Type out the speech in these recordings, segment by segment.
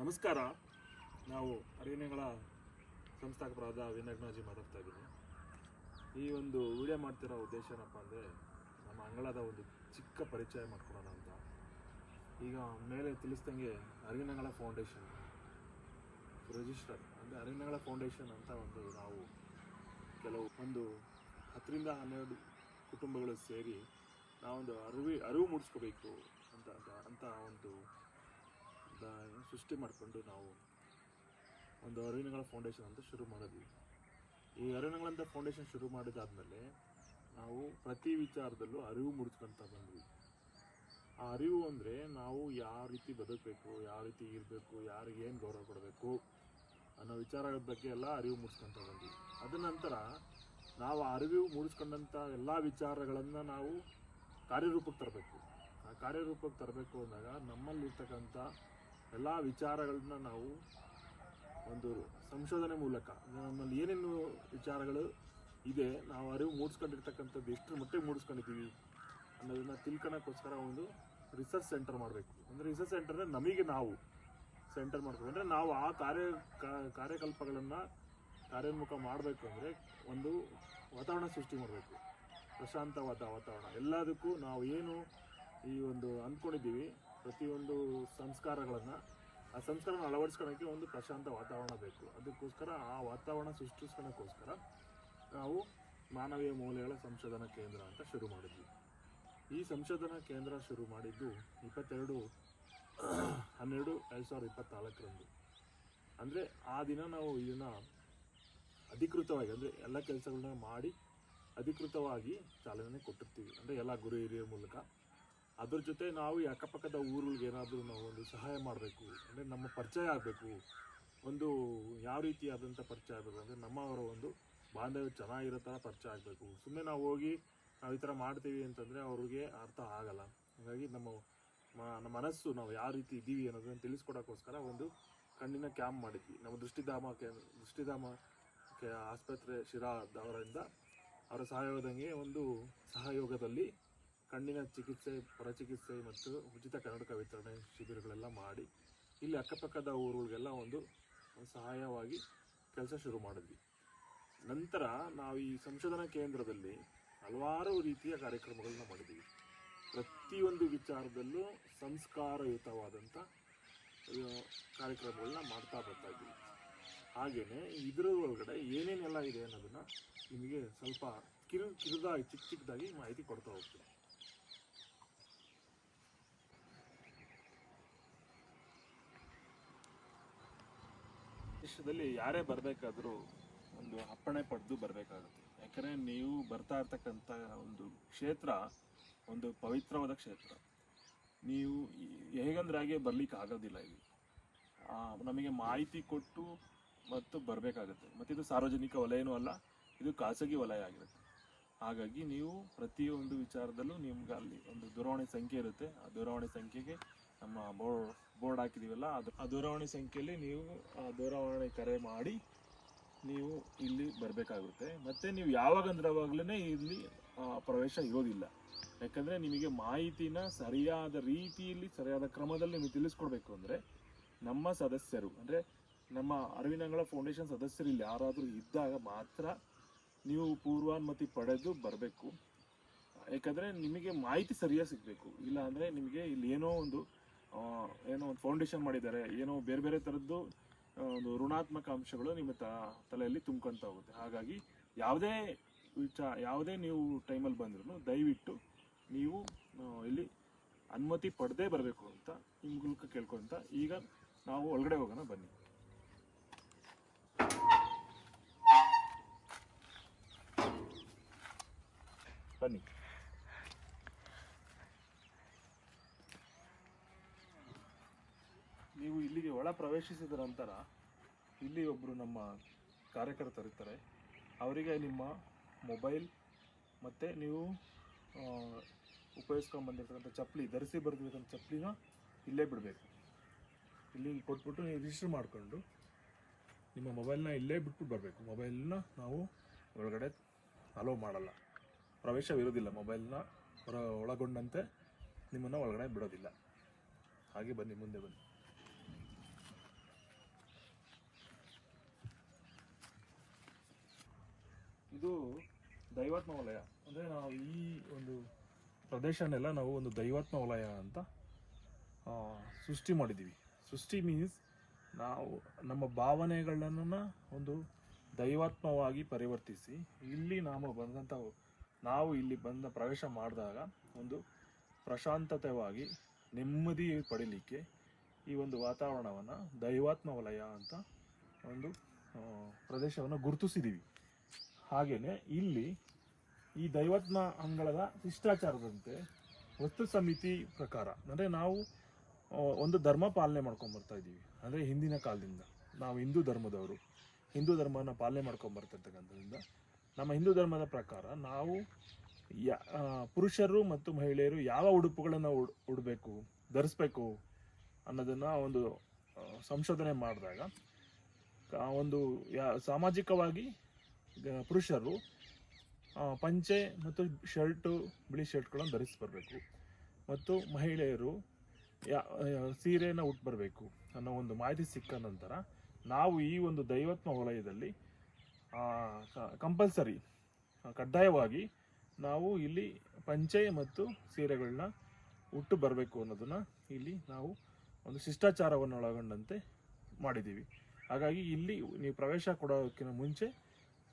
ನಮಸ್ಕಾರ. ನಾವು ಅರಿವಿನಗಳ ಸಂಸ್ಥಾಪಕರಾದ ವಿನಗ್ನಾಜಿ ಮಾತಾಡ್ತಾ ಇದ್ದೀನಿ. ಈ ಒಂದು ವಿಡಿಯೋ ಮಾಡ್ತಿರೋ ಉದ್ದೇಶ ಏನಪ್ಪ ಅಂದರೆ ನಮ್ಮ ಅಂಗಳದ ಒಂದು ಚಿಕ್ಕ ಪರಿಚಯ ಮಾಡ್ಕೊಳೋಣ ಅಂತ. ಈಗ ಮೇಲೆ ತಿಳಿಸ್ದಂಗೆ ಅರಿವಿನಗಳ ಫೌಂಡೇಶನ್. ರಿಜಿಸ್ಟರ್ ಅಂದರೆ ಅರಿವಿನಗಳ ಫೌಂಡೇಶನ್ ಅಂತ ಒಂದು ನಾವು ಕೆಲವು ಒಂದು ಹತ್ತರಿಂದ ಹನ್ನೆರಡು ಕುಟುಂಬಗಳು ಸೇರಿ ನಾವೊಂದು ಅರಿವಿ, ಅರಿವು ಮೂಡಿಸ್ಕೋಬೇಕು ಅಂತ ಅಂತ ಒಂದು ಸೃಷ್ಟಿ ಮಾಡಿಕೊಂಡು ನಾವು ಒಂದು ಅರಿವಿನಗಳ ಫೌಂಡೇಶನ್ ಅಂತ ಶುರು ಮಾಡಿದ್ವಿ. ಈ ಅರಿವಿನಗಳಂತ ಫೌಂಡೇಶನ್ ಶುರು ಮಾಡಿದಾದಮೇಲೆ ನಾವು ಪ್ರತಿ ವಿಚಾರದಲ್ಲೂ ಅರಿವು ಮೂಡಿಸ್ಕೊಂತ ಬಂದ್ವಿ. ಆ ಅರಿವು ಅಂದರೆ ನಾವು ಯಾವ ರೀತಿ ಬದುಕಬೇಕು, ಯಾವ ರೀತಿ ಇರಬೇಕು, ಯಾರಿಗೆ ಏನು ಗೌರವ ಕೊಡಬೇಕು ಅನ್ನೋ ವಿಚಾರಗಳ ಬಗ್ಗೆ ಎಲ್ಲ ಅರಿವು ಮೂಡಿಸ್ಕೊಂತ ಬಂದ್ವಿ. ಅದ ನಂತರ ನಾವು ಅರಿವು ಮೂಡಿಸ್ಕೊಂಡಂಥ ಎಲ್ಲ ವಿಚಾರಗಳನ್ನು ನಾವು ಕಾರ್ಯರೂಪಕ್ಕೆ ತರಬೇಕು. ಆ ಕಾರ್ಯರೂಪಕ್ಕೆ ತರಬೇಕು ಅಂದಾಗ ನಮ್ಮಲ್ಲಿರ್ತಕ್ಕಂಥ ಎಲ್ಲ ವಿಚಾರಗಳನ್ನ ನಾವು ಒಂದು ಸಂಶೋಧನೆ ಮೂಲಕ, ನಮ್ಮಲ್ಲಿ ಏನೇನು ವಿಚಾರಗಳು ಇದೆ, ನಾವು ಅರಿವು ಮೂಡಿಸ್ಕೊಂಡಿರ್ತಕ್ಕಂಥದ್ದು ಎಷ್ಟು ಮಟ್ಟಿಗೆ ಮೂಡಿಸ್ಕೊಂಡಿದ್ದೀವಿ ಅನ್ನೋದನ್ನ ತಿಳ್ಕೊಳಕ್ಕೋಸ್ಕರ ಒಂದು ರಿಸರ್ಚ್ ಸೆಂಟರ್ ಮಾಡಬೇಕು. ಅಂದರೆ ರಿಸರ್ಚ್ ಸೆಂಟರ್ ಅಂದರೆ ನಮಗೆ ನಾವು ಸೆಂಟರ್ ಮಾಡ್ಕೊಂಡು ಅಂದರೆ ನಾವು ಆ ಕಾರ್ಯ ಕಾರ್ಯಕಲ್ಪಗಳನ್ನು ಕಾರ್ಯೋನ್ಮುಖ ಮಾಡಬೇಕು ಅಂದರೆ ಒಂದು ವಾತಾವರಣ ಸೃಷ್ಟಿ ಮಾಡಬೇಕು. ಪ್ರಶಾಂತವಾದ ವಾತಾವರಣ. ಎಲ್ಲದಕ್ಕೂ ನಾವು ಏನು ಈ ಒಂದು ಅಂದ್ಕೊಂಡಿದ್ದೀವಿ ಪ್ರತಿಯೊಂದು ಸಂಸ್ಕಾರಗಳನ್ನು ಆ ಸಂಸ್ಕಾರನ ಅಳವಡಿಸ್ಕೊಳ್ಳೋಕ್ಕೆ ಒಂದು ಪ್ರಶಾಂತ ವಾತಾವರಣ ಬೇಕು. ಅದಕ್ಕೋಸ್ಕರ ಆ ವಾತಾವರಣ ಸೃಷ್ಟಿಸ್ಕೊಳ್ಳೋಕ್ಕೋಸ್ಕರ ನಾವು ಮಾನವೀಯ ಮೌಲ್ಯಗಳ ಸಂಶೋಧನಾ ಕೇಂದ್ರ ಅಂತ ಶುರು ಮಾಡಿದ್ವಿ. ಈ ಸಂಶೋಧನಾ ಕೇಂದ್ರ ಶುರು ಮಾಡಿದ್ದು ಇಪ್ಪತ್ತೆರಡು, ಹನ್ನೆರಡು, ಎರಡು ಸಾವಿರದ ಇಪ್ಪತ್ತ್ನಾಲ್ಕರಂದು ಅಂದರೆ ಆ ದಿನ ನಾವು ಇದನ್ನು ಅಧಿಕೃತವಾಗಿ, ಅಂದರೆ ಎಲ್ಲ ಕೆಲಸಗಳನ್ನ ಮಾಡಿ ಅಧಿಕೃತವಾಗಿ ಚಾಲನೆ ಕೊಟ್ಟಿರ್ತೀವಿ. ಅಂದರೆ ಎಲ್ಲ ಗುರು ಹಿರಿಯರ ಮೂಲಕ. ಅದ್ರ ಜೊತೆ ನಾವು ಈ ಅಕ್ಕಪಕ್ಕದ ಊರುಗಳಿಗೆ ಏನಾದರೂ ನಾವು ಒಂದು ಸಹಾಯ ಮಾಡಬೇಕು, ಅಂದರೆ ನಮ್ಮ ಪರಿಚಯ ಆಗಬೇಕು, ಒಂದು ಯಾವ ರೀತಿಯಾದಂಥ ಪರಿಚಯ ಆಗಬೇಕು, ಅಂದರೆ ನಮ್ಮವರ ಒಂದು ಬಾಂಧವ್ಯ ಚೆನ್ನಾಗಿರೋ ಥರ ಪರಿಚಯ ಆಗಬೇಕು. ಸುಮ್ಮನೆ ನಾವು ಹೋಗಿ ನಾವು ಈ ಥರ ಮಾಡ್ತೀವಿ ಅಂತಂದರೆ ಅವ್ರಿಗೆ ಅರ್ಥ ಆಗಲ್ಲ. ಹಾಗಾಗಿ ನಮ್ಮ ನಮ್ಮ ಮನಸ್ಸು ನಾವು ಯಾವ ರೀತಿ ಇದ್ದೀವಿ ಅನ್ನೋದನ್ನು ತಿಳಿಸ್ಕೊಡೋಕ್ಕೋಸ್ಕರ ಒಂದು ಕಣ್ಣಿನ ಕ್ಯಾಂಪ್ ಮಾಡಿದ್ವಿ. ನಮ್ಮ ದೃಷ್ಟಿಧಾಮ ಕೇಂದ್ರ ದೃಷ್ಟಿಧಾಮ ಕೆ- ಆಸ್ಪತ್ರೆ ಶಿರಾದವರಿಂದ ಅವರ ಸಹಯೋಗದಂಗೆ ಒಂದು ಸಹಯೋಗದಲ್ಲಿ ಕಣ್ಣಿನ ಚಿಕಿತ್ಸೆ, ಪರಚಿಕಿತ್ಸೆ ಮತ್ತು ಉಚಿತ ಕನ್ನಡಕ ವಿತರಣೆ ಶಿಬಿರಗಳೆಲ್ಲ ಮಾಡಿ ಇಲ್ಲಿ ಅಕ್ಕಪಕ್ಕದ ಊರುಗಳಿಗೆಲ್ಲ ಒಂದು ಸಹಾಯವಾಗಿ ಕೆಲಸ ಶುರು ಮಾಡಿದ್ವಿ. ನಂತರ ನಾವು ಈ ಸಂಶೋಧನಾ ಕೇಂದ್ರದಲ್ಲಿ ಹಲವಾರು ರೀತಿಯ ಕಾರ್ಯಕ್ರಮಗಳನ್ನ ಮಾಡಿದ್ವಿ. ಪ್ರತಿಯೊಂದು ವಿಚಾರದಲ್ಲೂ ಸಂಸ್ಕಾರಯುತವಾದಂಥ ಕಾರ್ಯಕ್ರಮಗಳನ್ನ ಮಾಡ್ತಾ ಬರ್ತಾ ಇದ್ವಿ. ಹಾಗೆಯೇ ಇದರ ಒಳಗಡೆ ಏನೇನೆಲ್ಲ ಇದೆ ಅನ್ನೋದನ್ನ ನಿಮಗೆ ಸ್ವಲ್ಪ ಕಿರು, ಕಿರುದಾಗಿ ಚಿಕ್ಕ ಚಿಕ್ಕದಾಗಿ ಮಾಹಿತಿ ಕೊಡ್ತಾ ಹೋಗ್ತೀನಿ. ದೇಶದಲ್ಲಿ ಯಾರೇ ಬರಬೇಕಾದ್ರೂ ಒಂದು ಅಪ್ಪಣೆ ಪಡೆದು ಬರಬೇಕಾಗುತ್ತೆ. ಯಾಕಂದರೆ ನೀವು ಬರ್ತಾ ಇರ್ತಕ್ಕಂಥ ಒಂದು ಕ್ಷೇತ್ರ ಒಂದು ಪವಿತ್ರವಾದ ಕ್ಷೇತ್ರ. ನೀವು ಹೇಗಂದ್ರೆ ಹಾಗೆ ಬರ್ಲಿಕ್ಕೆ ಆಗೋದಿಲ್ಲ ಇಲ್ಲಿ ನಮಗೆ ಮಾಹಿತಿ ಕೊಟ್ಟು ಮತ್ತು ಬರಬೇಕಾಗುತ್ತೆ. ಮತ್ತು ಇದು ಸಾರ್ವಜನಿಕ ವಲಯನೂ ಅಲ್ಲ, ಇದು ಖಾಸಗಿ ವಲಯ ಆಗಿರುತ್ತೆ. ಹಾಗಾಗಿ ನೀವು ಪ್ರತಿಯೊಂದು ವಿಚಾರದಲ್ಲೂ ನಿಮ್ಗೆ ಅಲ್ಲಿ ಒಂದು ದೂರವಾಣಿ ಸಂಖ್ಯೆ ಇರುತ್ತೆ. ಆ ದೂರವಾಣಿ ಸಂಖ್ಯೆಗೆ ನಮ್ಮ ಬೋರ್ಡ್ ಬೋರ್ಡ್ ಹಾಕಿದೀವಲ್ಲ, ಅದು, ಆ ದೂರವಾಣಿ ಸಂಖ್ಯೆಯಲ್ಲಿ ನೀವು ಆ ದೂರವಾಣಿ ಕರೆ ಮಾಡಿ ನೀವು ಇಲ್ಲಿ ಬರಬೇಕಾಗುತ್ತೆ. ಮತ್ತೆ ನೀವು ಯಾವಾಗಂದ್ರೆ ಅವಾಗಲೇ ಇಲ್ಲಿ ಪ್ರವೇಶ ಇರೋದಿಲ್ಲ. ಯಾಕಂದ್ರೆ ನಿಮಗೆ ಮಾಹಿತಿನ ಸರಿಯಾದ ರೀತಿಯಲ್ಲಿ, ಸರಿಯಾದ ಕ್ರಮದಲ್ಲಿ ನೀವು ತಿಳಿಸ್ಕೊಡ್ಬೇಕು ಅಂದ್ರೆ ನಮ್ಮ ಸದಸ್ಯರು, ಅಂದ್ರೆ ನಮ್ಮ ಅರವಿನಂಗಳ ಫೌಂಡೇಶನ್ ಸದಸ್ಯರು ಇಲ್ಲಿ ಯಾರಾದರೂ ಇದ್ದಾಗ ಮಾತ್ರ ನೀವು ಪೂರ್ವಾನುಮತಿ ಪಡೆದು ಬರಬೇಕು. ಯಾಕಂದ್ರೆ ನಿಮಗೆ ಮಾಹಿತಿ ಸರಿಯಾಗಿ ಸಿಗಬೇಕು. ಇಲ್ಲ ಅಂದ್ರೆ ನಿಮಗೆ ಇಲ್ಲಿ ಏನೋ ಒಂದು ಏನೋ ಒಂದು ಫೌಂಡೇಶನ್ ಮಾಡಿದ್ದಾರೆ. ಏನೋ ಬೇರೆ ಬೇರೆ ಥರದ್ದು ಒಂದು ಋಣಾತ್ಮಕ ಅಂಶಗಳು ನಿಮ್ಮ ತಲೆಯಲ್ಲಿ ತುಂಬ್ಕೊಂತ ಹೋಗುತ್ತೆ. ಹಾಗಾಗಿ ಯಾವುದೇ ವಿಚಾರ ಯಾವುದೇ ನೀವು ಟೈಮಲ್ಲಿ ಬಂದ್ರೂ ದಯವಿಟ್ಟು ನೀವು ಇಲ್ಲಿ ಅನುಮತಿ ಪಡೆದೇ ಬರಬೇಕು ಅಂತ ನಿಮ್ಮ ಮೂಲಕ ಕೇಳ್ಕೊಂತ ಈಗ ನಾವು ಒಳಗಡೆ ಹೋಗೋಣ, ಬನ್ನಿ. ಬನ್ನಿ ನೀವು ಇಲ್ಲಿಗೆ ಪ್ರವೇಶಿಸಿದ ನಂತರ ಇಲ್ಲಿ ಒಬ್ಬರು ನಮ್ಮ ಕಾರ್ಯಕರ್ತರು ಇರ್ತಾರೆ. ಅವರಿಗೆ ನಿಮ್ಮ ಮೊಬೈಲ್ ಮತ್ತು ನೀವು ಉಪಯೋಗಿಸ್ಕೊಂಬಂದಿರ್ತಕ್ಕಂಥ ಚಪ್ಪಲಿ, ಧರಿಸಿ ಬರ್ದಿರ್ತಕ್ಕಂಥ ಚಪ್ಪಲಿನ ಇಲ್ಲೇ ಬಿಡಬೇಕು. ಇಲ್ಲಿ ಕೊಟ್ಬಿಟ್ಟು ನೀವು ರಿಜಿಸ್ಟರ್ ಮಾಡಿಕೊಂಡು ನಿಮ್ಮ ಮೊಬೈಲ್ನ ಇಲ್ಲೇ ಬಿಟ್ಬಿಟ್ಟು ಬರಬೇಕು. ಮೊಬೈಲ್ನ ನಾವು ಒಳಗಡೆ ಅಲೋ ಮಾಡಲ್ಲ. ಪ್ರವೇಶವಿರೋದಿಲ್ಲ ಮೊಬೈಲ್ನ ಹೊರ ಒಳಗೊಂಡಂತೆ ನಿಮ್ಮನ್ನು ಒಳಗಡೆ ಬಿಡೋದಿಲ್ಲ. ಹಾಗೆ ಬನ್ನಿ, ಮುಂದೆ ಬನ್ನಿ. ಇದು ದೈವಾತ್ಮ ವಲಯ. ಅಂದರೆ ನಾವು ಈ ಒಂದು ಪ್ರದೇಶನೆಲ್ಲ ನಾವು ಒಂದು ದೈವಾತ್ಮ ವಲಯ ಅಂತ ಸೃಷ್ಟಿ ಮಾಡಿದ್ದೀವಿ ಸೃಷ್ಟಿ ಮೀನ್ಸ್ ನಾವು ನಮ್ಮ ಭಾವನೆಗಳನ್ನು ಒಂದು ದೈವಾತ್ಮವಾಗಿ ಪರಿವರ್ತಿಸಿ, ಇಲ್ಲಿ ನಾವು ಬಂದಂಥ ನಾವು ಇಲ್ಲಿ ಬಂದ ಪ್ರವೇಶ ಮಾಡಿದಾಗ ಒಂದು ಪ್ರಶಾಂತತೆವಾಗಿ ನೆಮ್ಮದಿ ಪಡೀಲಿಕ್ಕೆ ಈ ಒಂದು ವಾತಾವರಣವನ್ನು ದೈವಾತ್ಮ ವಲಯ ಅಂತ ಒಂದು ಪ್ರದೇಶವನ್ನು ಗುರುತಿಸಿದ್ದೀವಿ ಹಾಗೆಯೇ ಇಲ್ಲಿ ಈ ದೈವತ್ನ ಅಂಗಳದ ಶಿಷ್ಟಾಚಾರದಂತೆ ವಸ್ತು ಸಮಿತಿ ಪ್ರಕಾರ, ಅಂದರೆ ನಾವು ಒಂದು ಧರ್ಮ ಪಾಲನೆ ಮಾಡ್ಕೊಂಡು ಬರ್ತಾ ಇದ್ದೀವಿ. ಅಂದರೆ ಹಿಂದಿನ ಕಾಲದಿಂದ ನಾವು ಹಿಂದೂ ಧರ್ಮದವರು, ಹಿಂದೂ ಧರ್ಮನ ಪಾಲನೆ ಮಾಡ್ಕೊಂಡು ಬರ್ತಿರ್ತಕ್ಕಂಥದ್ರಿಂದ ನಮ್ಮ ಹಿಂದೂ ಧರ್ಮದ ಪ್ರಕಾರ ನಾವು ಯಾ ಪುರುಷರು ಮತ್ತು ಮಹಿಳೆಯರು ಯಾವ ಉಡುಪುಗಳನ್ನು ಉಡ್ ಉಡಬೇಕು, ಧರಿಸ್ಬೇಕು ಅನ್ನೋದನ್ನು ಒಂದು ಸಂಶೋಧನೆ ಮಾಡಿದಾಗ ಒಂದು, ಯಾ, ಸಾಮಾಜಿಕವಾಗಿ ಪುರುಷರು ಪಂಚೆ ಮತ್ತು ಶರ್ಟು, ಬಿಳಿ ಶರ್ಟ್ಗಳನ್ನು ಧರಿಸಿ ಬರಬೇಕು. ಮತ್ತು ಮಹಿಳೆಯರು, ಯಾ ಸೀರೆಯನ್ನು ಉಟ್ಟು ಬರಬೇಕು ಅನ್ನೋ ಒಂದು ಮಾಹಿತಿ ಸಿಕ್ಕ ನಂತರ ನಾವು ಈ ಒಂದು ದೈವತ್ಮ ವಲಯದಲ್ಲಿ ಕಂಪಲ್ಸರಿ ಕಡ್ಡಾಯವಾಗಿ ನಾವು ಇಲ್ಲಿ ಪಂಚೆ ಮತ್ತು ಸೀರೆಗಳನ್ನ ಉಟ್ಟು ಬರಬೇಕು ಅನ್ನೋದನ್ನು ಇಲ್ಲಿ ನಾವು ಒಂದು ಶಿಷ್ಟಾಚಾರವನ್ನು ಒಳಗೊಂಡಂತೆ ಮಾಡಿದ್ದೀವಿ. ಹಾಗಾಗಿ ಇಲ್ಲಿ ನೀವು ಪ್ರವೇಶ ಕೊಡೋಕ್ಕಿಂತ ಮುಂಚೆ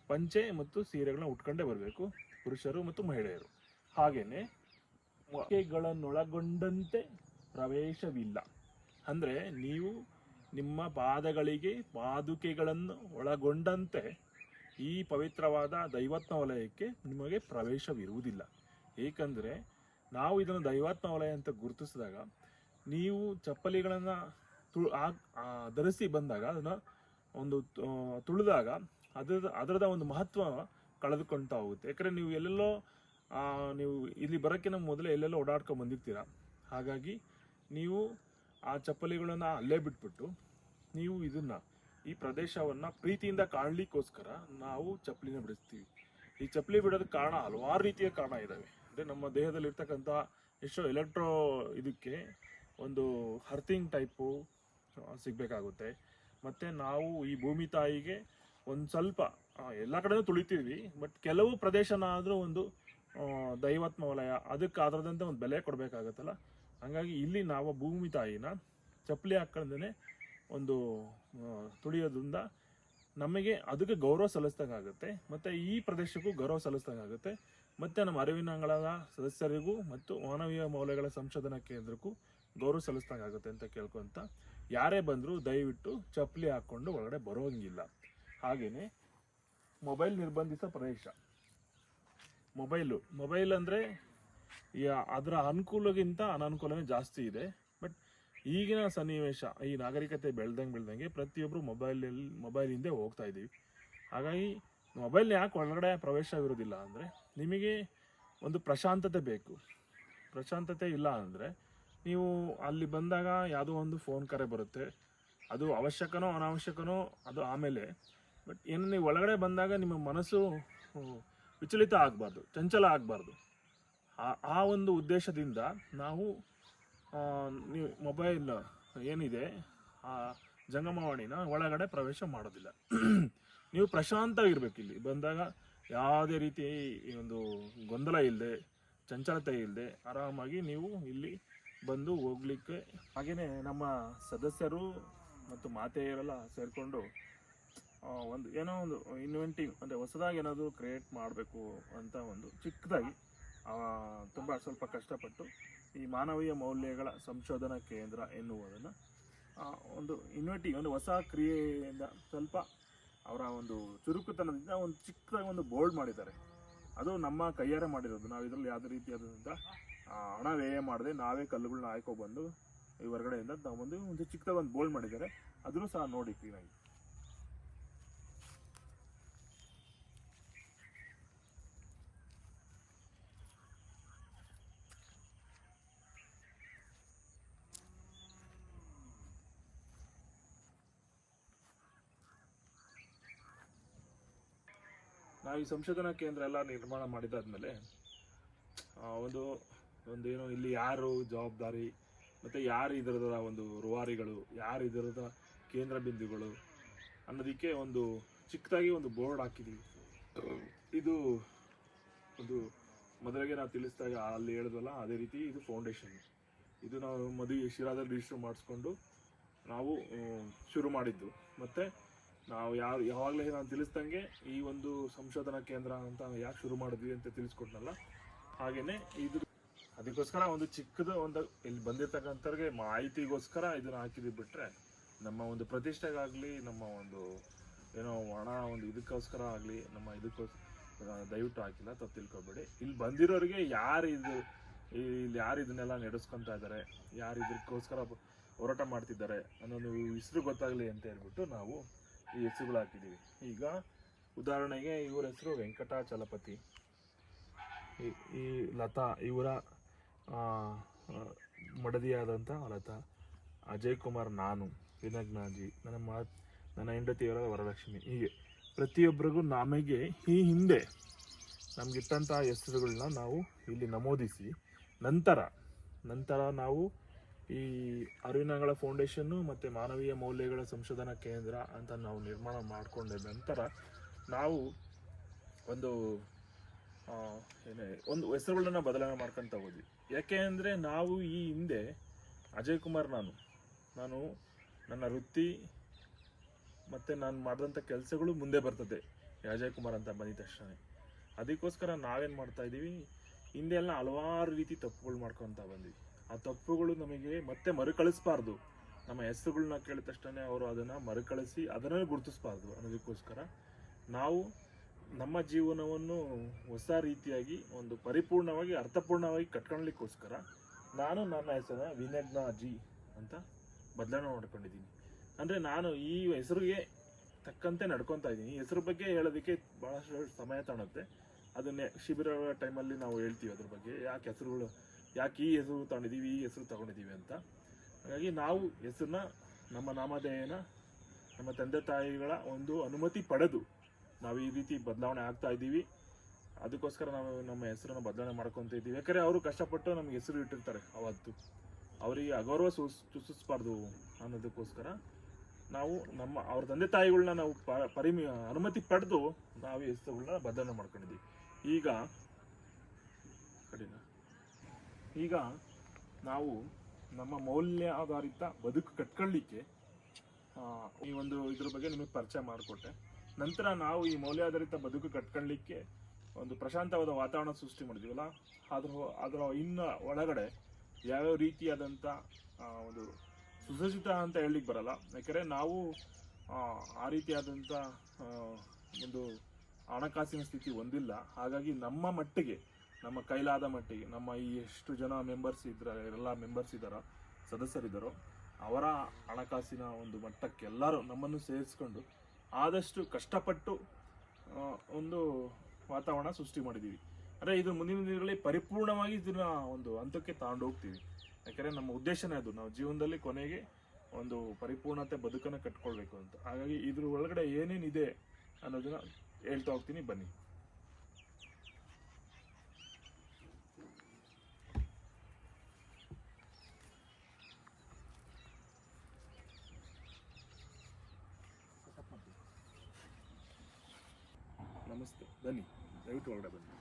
ಪಂಚೆ ಮತ್ತು ಸೀರೆಗಳನ್ನ ಉಟ್ಕೊಂಡೇ ಬರಬೇಕು ಪುರುಷರು ಮತ್ತು ಮಹಿಳೆಯರು. ಹಾಗೆಯೇ ಮೊಕೆಗಳನ್ನೊಳಗೊಂಡಂತೆ ಪ್ರವೇಶವಿಲ್ಲ. ಅಂದರೆ ನೀವು ನಿಮ್ಮ ಪಾದಗಳಿಗೆ ಪಾದುಕೆಗಳನ್ನು ಒಳಗೊಂಡಂತೆ ಈ ಪವಿತ್ರವಾದ ದೈವತ್ನ ವಲಯಕ್ಕೆ ನಿಮಗೆ ಪ್ರವೇಶವಿರುವುದಿಲ್ಲ. ಏಕೆಂದರೆ ನಾವು ಇದನ್ನು ದೈವಾತ್ಮ ವಲಯ ಅಂತ ಗುರುತಿಸಿದಾಗ ನೀವು ಚಪ್ಪಲಿಗಳನ್ನು ತು ಆ- ಆ, ಧರಿಸಿ ಬಂದಾಗ ಅದನ್ನು ಒಂದು ತುಳಿದಾಗ ಅದರ ಅದರದ ಒಂದು ಮಹತ್ವ ಕಳೆದುಕೊಳ್ತಾ ಹೋಗುತ್ತೆ. ಯಾಕಂದರೆ ನೀವು ಎಲ್ಲೆಲ್ಲೋ ನೀವು ಇಲ್ಲಿ ಬರೋಕ್ಕಿಂತ ಮೊದಲೇ ಎಲ್ಲೆಲ್ಲೋ ಓಡಾಡ್ಕೊಂಡು ಬಂದಿರ್ತೀರ? ಹಾಗಾಗಿ ನೀವು ಆ ಚಪ್ಪಲಿಗಳನ್ನು ಅಲ್ಲೇ ಬಿಟ್ಬಿಟ್ಟು ನೀವು ಇದನ್ನ ಈ ಪ್ರದೇಶವನ್ನು ಪ್ರೀತಿಯಿಂದ ಕಾಣಲಿಕ್ಕೋಸ್ಕರ ನಾವು ಚಪ್ಪಲಿನ ಬಿಡಿಸ್ತೀವಿ. ಈ ಚಪ್ಪಲಿ ಬಿಡೋದಕ್ಕೆ ಕಾರಣ ಹಲವಾರು ರೀತಿಯ ಕಾರಣ ಇದ್ದಾವೆ ಅಂದರೆ ನಮ್ಮ ದೇಹದಲ್ಲಿ ಇರ್ತಕ್ಕಂಥ ಎಷ್ಟೋ ಎಲೆಕ್ಟ್ರೋ ಇದಕ್ಕೆ ಒಂದು ಹರ್ತಿಂಗ್ ಟೈಪು ಸಿಗಬೇಕಾಗುತ್ತೆ. ಮತ್ತು ನಾವು ಈ ಭೂಮಿ ತಾಯಿಗೆ ಒಂದು ಸ್ವಲ್ಪ ಎಲ್ಲ ಕಡೆನೂ ತುಳಿತೀವಿ ಬಟ್ ಕೆಲವು ಪ್ರದೇಶನಾದರೂ ಒಂದು ಆ, ದೈವಾತ್ಮ ವಲಯ ಅದಕ್ಕೆ ಅದರದಂತೆ ಒಂದು ಬೆಲೆ ಕೊಡಬೇಕಾಗತ್ತಲ್ಲ. ಹಾಗಾಗಿ ಇಲ್ಲಿ ನಾವು ಭೂಮಿ ತಾಯಿನ ಚಪ್ಪಲಿ ಹಾಕೊಂಡೇ ಒಂದು ತುಳಿಯೋದ್ರಿಂದ ನಮಗೆ ಅದಕ್ಕೆ ಗೌರವ ಸಲ್ಲಿಸ್ದಂಗಾಗುತ್ತೆ ಮತ್ತು ಈ ಪ್ರದೇಶಕ್ಕೂ ಗೌರವ ಸಲ್ಲಿಸ್ದಂಗಾಗುತ್ತೆ ಮತ್ತು ನಮ್ಮ ಅರಿವಿನ ಅಂಗಳದ ಸದಸ್ಯರಿಗೂ ಮತ್ತು ಮಾನವೀಯ ಮೌಲ್ಯಗಳ ಸಂಶೋಧನಾ ಕೇಂದ್ರಕ್ಕೂ ಗೌರವ ಸಲ್ಲಿಸ್ದಂಗಾಗುತ್ತೆ ಅಂತ ಕೇಳ್ಕೊಂತ ಯಾರೇ ಬಂದರೂ ದಯವಿಟ್ಟು ಚಪ್ಪಲಿ ಹಾಕ್ಕೊಂಡು ಒಳಗಡೆ ಬರೋಂಗಿಲ್ಲ. ಹಾಗೆಯೇ ಮೊಬೈಲ್ ನಿರ್ಬಂಧಿತ ಪ್ರದೇಶ. ಮೊಬೈಲು, ಮೊಬೈಲ್ ಅಂದರೆ ಅದರ ಅನುಕೂಲಗಿಂತ ಅನಾನುಕೂಲನೇ ಜಾಸ್ತಿ ಇದೆ. ಬಟ್ ಈಗಿನ ಸನ್ನಿವೇಶ, ಈ ನಾಗರಿಕತೆ ಬೆಳ್ದಂಗೆ ಬೆಳ್ದಂಗೆ ಪ್ರತಿಯೊಬ್ಬರು ಮೊಬೈಲಲ್ಲಿ ಮೊಬೈಲ್ ಹಿಂದೆ ಹೋಗ್ತಾ ಇದ್ದೀವಿ. ಹಾಗಾಗಿ ಮೊಬೈಲ್ ಯಾಕೆ ಒಳಗಡೆ ಪ್ರವೇಶವಿರೋದಿಲ್ಲ ಅಂದರೆ ನಿಮಗೆ ಒಂದು ಪ್ರಶಾಂತತೆ ಬೇಕು. ಪ್ರಶಾಂತತೆ ಇಲ್ಲ ಅಂದರೆ ನೀವು ಅಲ್ಲಿ ಬಂದಾಗ ಯಾವುದೋ ಒಂದು ಫೋನ್ ಕರೆ ಬರುತ್ತೆ. ಅದು ಅವಶ್ಯಕನೋ ಅನಾವಶ್ಯಕನೋ ಅದು ಆಮೇಲೆ ಬಟ್ ಏನು ನೀವು ಒಳಗಡೆ ಬಂದಾಗ ನಿಮ್ಮ ಮನಸ್ಸು ವಿಚಲಿತ ಆಗಬಾರ್ದು, ಚಂಚಲ ಆಗಬಾರ್ದು. ಆ ಆ ಒಂದು ಉದ್ದೇಶದಿಂದ ನಾವು ನೀವು ಮೊಬೈಲ್ ಏನಿದೆ, ಆ ಜಂಗಮವಾಣಿನ ಒಳಗಡೆ ಪ್ರವೇಶ ಮಾಡೋದಿಲ್ಲ. ನೀವು ಪ್ರಶಾಂತವಾಗಿರ್ಬೇಕು ಇಲ್ಲಿ. ಬಂದಾಗ ಯಾವುದೇ ರೀತಿ ಈ ಒಂದು ಗೊಂದಲ ಇಲ್ಲದೆ ಚಂಚಲತೆ ಇಲ್ಲದೆ ಆರಾಮಾಗಿ ನೀವು ಇಲ್ಲಿ ಬಂದು ಹೋಗ್ಲಿಕ್ಕೆ ಹಾಗೆಯೇ ನಮ್ಮ ಸದಸ್ಯರು ಮತ್ತು ಮಾತೆಯರೆಲ್ಲ ಸೇರಿಕೊಂಡು ಒಂದು ಏನೋ ಒಂದು ಇನ್ವೆಂಟಿವ್ ಅಂದರೆ ಹೊಸದಾಗಿ ಏನಾದರೂ ಕ್ರಿಯೇಟ್ ಮಾಡಬೇಕು ಅಂತ ಒಂದು ಚಿಕ್ಕದಾಗಿ ತುಂಬ ಸ್ವಲ್ಪ ಕಷ್ಟಪಟ್ಟು ಈ ಮಾನವೀಯ ಮೌಲ್ಯಗಳ ಸಂಶೋಧನಾ ಕೇಂದ್ರ ಎನ್ನುವುದನ್ನು ಒಂದು ಇನ್ವೆಂಟಿವ್ ಒಂದು ಹೊಸ ಕ್ರಿಯೆಯಿಂದ ಸ್ವಲ್ಪ ಅವರ ಒಂದು ಚುರುಕುತನದಿಂದ ಒಂದು ಚಿಕ್ಕದಾಗಿ ಒಂದು ಬೋರ್ಡ್ ಮಾಡಿದ್ದಾರೆ. ಅದು ನಮ್ಮ ಕೈಯಾರೆ ಮಾಡಿರೋದು. ನಾವು ಇದರಲ್ಲಿ ಯಾವುದೇ ರೀತಿಯಾದಂಥ ಹಣ ವ್ಯಯ ಮಾಡದೆ ನಾವೇ ಕಲ್ಲುಗಳನ್ನ ಹಾಯ್ಕೊಬಂದು ಈ ಹೊರಗಡೆಯಿಂದ ನಾವು ಒಂದು ಚಿಕ್ಕದಾಗಿ ಒಂದು ಬೋಲ್ಡ್ ಮಾಡಿದ್ದಾರೆ. ಅದನ್ನು ಸಹ ನೋಡಿ ಕ್ಲೀನಾಗಿ. ಈ ಸಂಶೋಧನಾ ಕೇಂದ್ರ ಎಲ್ಲ ನಿರ್ಮಾಣ ಮಾಡಿದಾದ್ಮೇಲೆ ಒಂದು ಒಂದು ಏನು ಇಲ್ಲಿ ಯಾರು ಜವಾಬ್ದಾರಿ, ಮತ್ತು ಯಾರು ಇದರದ ಒಂದು ರುವಾರಿಗಳು, ಯಾರು ಇದರದ ಕೇಂದ್ರ ಬಿಂದುಗಳು ಅನ್ನೋದಕ್ಕೆ ಒಂದು ಚಿಕ್ಕದಾಗಿ ಒಂದು ಬೋರ್ಡ್ ಹಾಕಿದ್ದೀವಿ ಇದು ಒಂದು ಮೊದಲಿಗೆ ನಾವು ತಿಳಿಸಿದಾಗ ಅಲ್ಲಿ ಹೇಳಿದ್ವಲ್ಲ, ಅದೇ ರೀತಿ ಇದು ಫೌಂಡೇಶನ್. ಇದು ನಾವು ಮದುವೆ ಶಿರಾದಲ್ಲಿ ರಿಜಿಸ್ಟರ್ ಮಾಡಿಸ್ಕೊಂಡು ನಾವು ಶುರು ಮಾಡಿದ್ದು. ಮತ್ತೆ ನಾವು ಯಾವ ಯಾವಾಗಲೇ ನಾನು ತಿಳಿಸ್ದಂಗೆ ಈ ಒಂದು ಸಂಶೋಧನಾ ಕೇಂದ್ರ ಅಂತ ಯಾಕೆ ಶುರು ಮಾಡಿದ್ವಿ ಅಂತ ತಿಳಿಸ್ಕೊಟ್ನಲ್ಲ? ಹಾಗೇನೆ ಇದು ಅದಕ್ಕೋಸ್ಕರ ಒಂದು ಚಿಕ್ಕದ ಒಂದು ಇಲ್ಲಿ ಬಂದಿರ್ತಕ್ಕಂಥವ್ರಿಗೆ ಮಾಹಿತಿಗೋಸ್ಕರ ಇದನ್ನ ಹಾಕಿದ್ವಿ ಬಿಟ್ರೆ ನಮ್ಮ ಒಂದು ಪ್ರತಿಷ್ಠೆಗಾಗಲಿ, ನಮ್ಮ ಒಂದು ಏನೋ ಹಣ ಒಂದು ಇದಕ್ಕೋಸ್ಕರ ಆಗಲಿ, ನಮ್ಮ ಇದಕ್ಕೋಸ್ಕರ ದಯವಿಟ್ಟು ಹಾಕಿಲ್ಲ, ತಪ್ಪು ತಿಳ್ಕೊಬೇಡಿ. ಇಲ್ಲಿ ಬಂದಿರೋರಿಗೆ ಯಾರು ಇದು ಇಲ್ಲಿ ಯಾರು ಇದನ್ನೆಲ್ಲ ನಡೆಸ್ಕೊತಾ ಇದ್ದಾರೆ ಯಾರು ಇದಕ್ಕೋಸ್ಕರ ಹೋರಾಟ ಮಾಡ್ತಿದ್ದಾರೆ ಅನ್ನೋದು ಹೆಸರು ಗೊತ್ತಾಗಲಿ ಅಂತ ಹೇಳ್ಬಿಟ್ಟು ನಾವು ಈ ಹೆಸರುಗಳು ಹಾಕಿದ್ದೀವಿ. ಈಗ ಉದಾಹರಣೆಗೆ ಇವರ ಹೆಸರು ವೆಂಕಟಾಚಲಪತಿ. ಈ ಈ ಲತಾ, ಇವರ ಮಡದಿಯಾದಂಥ ಲತಾ ಅಜಯ್ ಕುಮಾರ್ ನಾನು ವಿನಗ್ನಾಜಿ ನನ್ನ ಮಾ, ನನ್ನ ಹೆಂಡತಿಯವರ ವರಲಕ್ಷ್ಮಿ, ಹೀಗೆ. ಪ್ರತಿಯೊಬ್ಬರಿಗೂ ನಮಗೆ ಈ ಹಿಂದೆ ನಮಗಿಟ್ಟಂಥ ಹೆಸರುಗಳನ್ನ ನಾವು ಇಲ್ಲಿ ನಮೂದಿಸಿ, ನಂತರ ನಂತರ ನಾವು ಈ ಅರಿವಿನಗಳ ಫೌಂಡೇಶನ್ನು ಮತ್ತು ಮಾನವೀಯ ಮೌಲ್ಯಗಳ ಸಂಶೋಧನಾ ಕೇಂದ್ರ ಅಂತ ನಾವು ನಿರ್ಮಾಣ ಮಾಡಿಕೊಂಡ ನಂತರ ನಾವು ಒಂದು ಏನೇ, ಒಂದು ಹೆಸರುಗಳನ್ನ ಬದಲಾವಣೆ ಮಾಡ್ಕೊಂತ ಹೋದ್ವಿ. ಯಾಕೆ ಅಂದರೆ ನಾವು ಈ ಹಿಂದೆ ಅಜಯ್ ಕುಮಾರ್ ನಾನು. ನಾನು ನನ್ನ ವೃತ್ತಿ ಮತ್ತು ನಾನು ಮಾಡಿದಂಥ ಕೆಲಸಗಳು ಮುಂದೆ ಬರ್ತದೆ ಅಜಯ್ ಕುಮಾರ್ ಅಂತ ಬಂದಿದ ತಕ್ಷಣ ಅದಕ್ಕೋಸ್ಕರ ನಾವೇನು ಮಾಡ್ತಾ ಇದ್ದೀವಿ, ಹಿಂದೆ ಎಲ್ಲ ಹಲವಾರು ರೀತಿ ತಪ್ಪುಗಳು ಮಾಡ್ಕೊತ ಬಂದ್ವಿ ಆ ತಪ್ಪುಗಳು ನಮಗೆ ಮತ್ತೆ ಮರುಕಳಿಸಬಾರ್ದು. ನಮ್ಮ ಹೆಸರುಗಳನ್ನ ಕೇಳಿದ ತಕ್ಷಣ ಅವರು ಅದನ್ನು ಮರುಕಳಿಸಿ ಅದನ್ನೇ ಗುರುತಿಸಬಾರ್ದು ಅನ್ನೋದಕ್ಕೋಸ್ಕರ ನಾವು ನಮ್ಮ ಜೀವನವನ್ನು ಹೊಸ ರೀತಿಯಾಗಿ ಒಂದು ಪರಿಪೂರ್ಣವಾಗಿ, ಅರ್ಥಪೂರ್ಣವಾಗಿ ಕಟ್ಕೊಳ್ಳಿಕ್ಕೋಸ್ಕರ ನಾನು ನನ್ನ ಹೆಸರನ್ನ ವಿನಗ್ನ ಜಿ ಅಂತ ಬದಲಾವಣೆ ಮಾಡ್ಕೊಂಡಿದ್ದೀನಿ. ಅಂದರೆ ನಾನು ಈ ಹೆಸರಿಗೆ ತಕ್ಕಂತೆ ನಡ್ಕೊತಾ ಇದ್ದೀನಿ. ಈ ಹೆಸರು ಬಗ್ಗೆ ಹೇಳೋದಕ್ಕೆ ಭಾಳಷ್ಟು ಸಮಯ ತಗೊಳುತ್ತೆ. ಅದನ್ನೇ ಶಿಬಿರ ಟೈಮಲ್ಲಿ ನಾವು ಹೇಳ್ತೀವಿ ಅದ್ರ ಬಗ್ಗೆ. ಯಾಕೆ ಹೆಸರುಗಳು ಯಾಕೆ ಈ ಹೆಸರು ತಗೊಂಡಿದ್ದೀವಿ, ಈ ಹೆಸರು ತಗೊಂಡಿದ್ದೀವಿ ಅಂತ. ಹಾಗಾಗಿ ನಾವು ಹೆಸರನ್ನ, ನಮ್ಮ ನಾಮಧೇಯನ, ನಮ್ಮ ತಂದೆ ತಾಯಿಗಳ ಒಂದು ಅನುಮತಿ ಪಡೆದು ನಾವು ಈ ರೀತಿ ಬದಲಾವಣೆ ಆಗ್ತಾ ಇದ್ದೀವಿ. ಅದಕ್ಕೋಸ್ಕರ ನಾವು ನಮ್ಮ ಹೆಸರನ್ನು ಬದಲಾವಣೆ ಮಾಡ್ಕೊತ ಇದ್ದೀವಿ. ಯಾಕಂದರೆ ಅವರು ಕಷ್ಟಪಟ್ಟು ನಮ್ಗೆ ಹೆಸರು ಇಟ್ಟಿರ್ತಾರೆ ಅವತ್ತು. ಅವರಿಗೆ ಅಗೌರವ ಸೂಚಿಸಬಾರ್ದು ಅನ್ನೋದಕ್ಕೋಸ್ಕರ ನಾವು ನಮ್ಮ, ಅವ್ರ ತಂದೆ ತಾಯಿಗಳನ್ನ ನಾವು ಪರಿಮಿ, ಅನುಮತಿ ಪಡೆದು ನಾವು ಹೆಸರುಗಳನ್ನ ಬದಲಾವಣೆ ಮಾಡ್ಕೊಂಡಿದ್ದೀವಿ. ಈಗ, ಕಡಿನ? ಈಗ ನಾವು ನಮ್ಮ ಮೌಲ್ಯ ಆಧಾರಿತ ಬದುಕು ಕಟ್ಕೊಳ್ಳಿಕ್ಕೆ ಈ ಒಂದು ಇದ್ರ ಬಗ್ಗೆ ನಿಮಗೆ ಪರಿಚಯ ಮಾಡಿಕೊಟ್ಟೆ. ನಂತರ ನಾವು ಈ ಮೌಲ್ಯಾಧಾರಿತ ಬದುಕು ಕಟ್ಕೊಳ್ಳಿಕ್ಕೆ ಒಂದು ಪ್ರಶಾಂತವಾದ ವಾತಾವರಣ ಸೃಷ್ಟಿ ಮಾಡಿದ್ವಲ್ಲ? ಅದ್ರ ಅದರ ಇನ್ನ ಒಳಗಡೆ ಯಾವ್ಯಾವ ರೀತಿಯಾದಂಥ ಒಂದು ಸುಸಜ್ಜಿತ ಅಂತ ಹೇಳಲಿಕ್ಕೆ ಬರಲ್ಲ. ಯಾಕೆಂದರೆ ನಾವು ಆ, ರೀತಿಯಾದಂಥ ಒಂದು ಹಣಕಾಸಿನ ಸ್ಥಿತಿ ಹೊಂದಿಲ್ಲ. ಹಾಗಾಗಿ ನಮ್ಮ ಮಟ್ಟಿಗೆ ನಮ್ಮ ಕೈಲಾದ ಮಟ್ಟಿಗೆ ನಮ್ಮ ಈ ಎಷ್ಟು ಜನ ಮೆಂಬರ್ಸ್ ಇದ್ರ, ಎಲ್ಲ ಮೆಂಬರ್ಸ್ ಇದ್ದಾರೋ ಸದಸ್ಯರಿದ್ದಾರೋ ಅವರ ಹಣಕಾಸಿನ ಒಂದು ಮಟ್ಟಕ್ಕೆಲ್ಲರೂ ನಮ್ಮನ್ನು ಸೇರಿಸ್ಕೊಂಡು ಆದಷ್ಟು ಕಷ್ಟಪಟ್ಟು ಒಂದು ವಾತಾವರಣ ಸೃಷ್ಟಿ ಮಾಡಿದ್ದೀವಿ ಅಂದರೆ ಇದು ಮುಂದಿನ ದಿನಗಳಲ್ಲಿ ಪರಿಪೂರ್ಣವಾಗಿ ಇದನ್ನ ಒಂದು ಹಂತಕ್ಕೆ ತಗೊಂಡು ಹೋಗ್ತೀವಿ. ಯಾಕೆಂದರೆ ನಮ್ಮ ಉದ್ದೇಶನೇ ಅದು. ನಾವು ಜೀವನದಲ್ಲಿ ಕೊನೆಗೆ ಒಂದು ಪರಿಪೂರ್ಣತೆ ಬದುಕನ್ನು ಕಟ್ಕೊಳ್ಬೇಕು ಅಂತ. ಹಾಗಾಗಿ ಇದ್ರ ಒಳಗಡೆ ಏನೇನಿದೆ ಅನ್ನೋದನ್ನ ಹೇಳ್ತಾ ಹೋಗ್ತೀನಿ. ಬನ್ನಿ. ನಮಸ್ತೆ. ಬನ್ನಿ ದಯವಿಟ್ಟು ಬನ್ನಿ.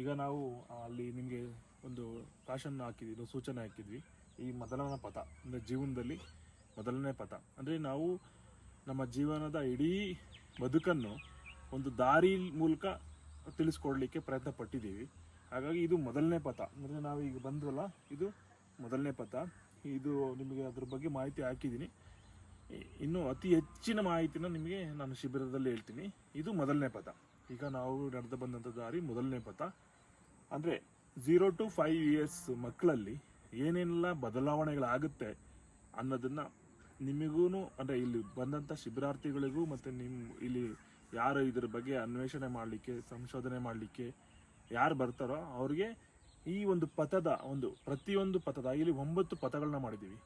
ಈಗ ನಾವು ಅಲ್ಲಿ ನಿಮಗೆ ಒಂದು ಕಾಶನ್ನು ಹಾಕಿದ್ವಿ ಸೂಚನೆ ಹಾಕಿದ್ವಿ. ಈ ಮೊದಲನೇ ಪಥ, ಅಂದರೆ ಜೀವನದಲ್ಲಿ ಮೊದಲನೇ ಪಥ. ಅಂದರೆ ನಾವು ನಮ್ಮ ಜೀವನದ ಇಡೀ ಬದುಕನ್ನು ಒಂದು ದಾರಿ ಮೂಲಕ ತಿಳಿಸ್ಕೊಡ್ಲಿಕ್ಕೆ ಪ್ರಯತ್ನ ಪಟ್ಟಿದ್ದೀವಿ ಹಾಗಾಗಿ ಇದು ಮೊದಲನೇ ಪಥ. ಅಂದರೆ ನಾವು ಈಗ ಬಂದ್ರಲ್ಲ ಇದು ಮೊದಲನೇ ಪಥ. ಇದು ನಿಮಗೆ ಅದ್ರ ಬಗ್ಗೆ ಮಾಹಿತಿ ಹಾಕಿದ್ದೀನಿ. ಇನ್ನು ಅತಿ ಹೆಚ್ಚಿನ ಮಾಹಿತಿನ ನಿಮಗೆ ನಾನು ಶಿಬಿರದಲ್ಲಿ ಹೇಳ್ತೀನಿ. ಇದು ಮೊದಲನೇ ಪಥ. ಈಗ ನಾವು ನಡೆದು ಬಂದಂಥ ದಾರಿ ಮೊದಲನೇ ಪಥ. ಅಂದರೆ ಝೀರೋ ಟು ಫೈವ್ ಇಯರ್ಸ್ ಮಕ್ಕಳಲ್ಲಿ ಏನೇನೆಲ್ಲ ಬದಲಾವಣೆಗಳಾಗುತ್ತೆ ಅನ್ನೋದನ್ನು ನಿಮಗೂ ಅಂದರೆ ಇಲ್ಲಿ ಬಂದಂಥ ಶಿಬಿರಾರ್ಥಿಗಳಿಗೂ ಮತ್ತು ನಿಮ್ಮ ಇಲ್ಲಿ ಯಾರು ಇದ್ರ ಬಗ್ಗೆ ಅನ್ವೇಷಣೆ ಮಾಡಲಿಕ್ಕೆ, ಸಂಶೋಧನೆ ಮಾಡಲಿಕ್ಕೆ ಯಾರು ಬರ್ತಾರೋ ಅವ್ರಿಗೆ ಈ ಒಂದು ಪಥದ ಒಂದು ಪ್ರತಿಯೊಂದು ಪಥದ, ಇಲ್ಲಿ ಒಂಬತ್ತು ಪಥಗಳನ್ನ ಮಾಡಿದ್ದೀವಿ.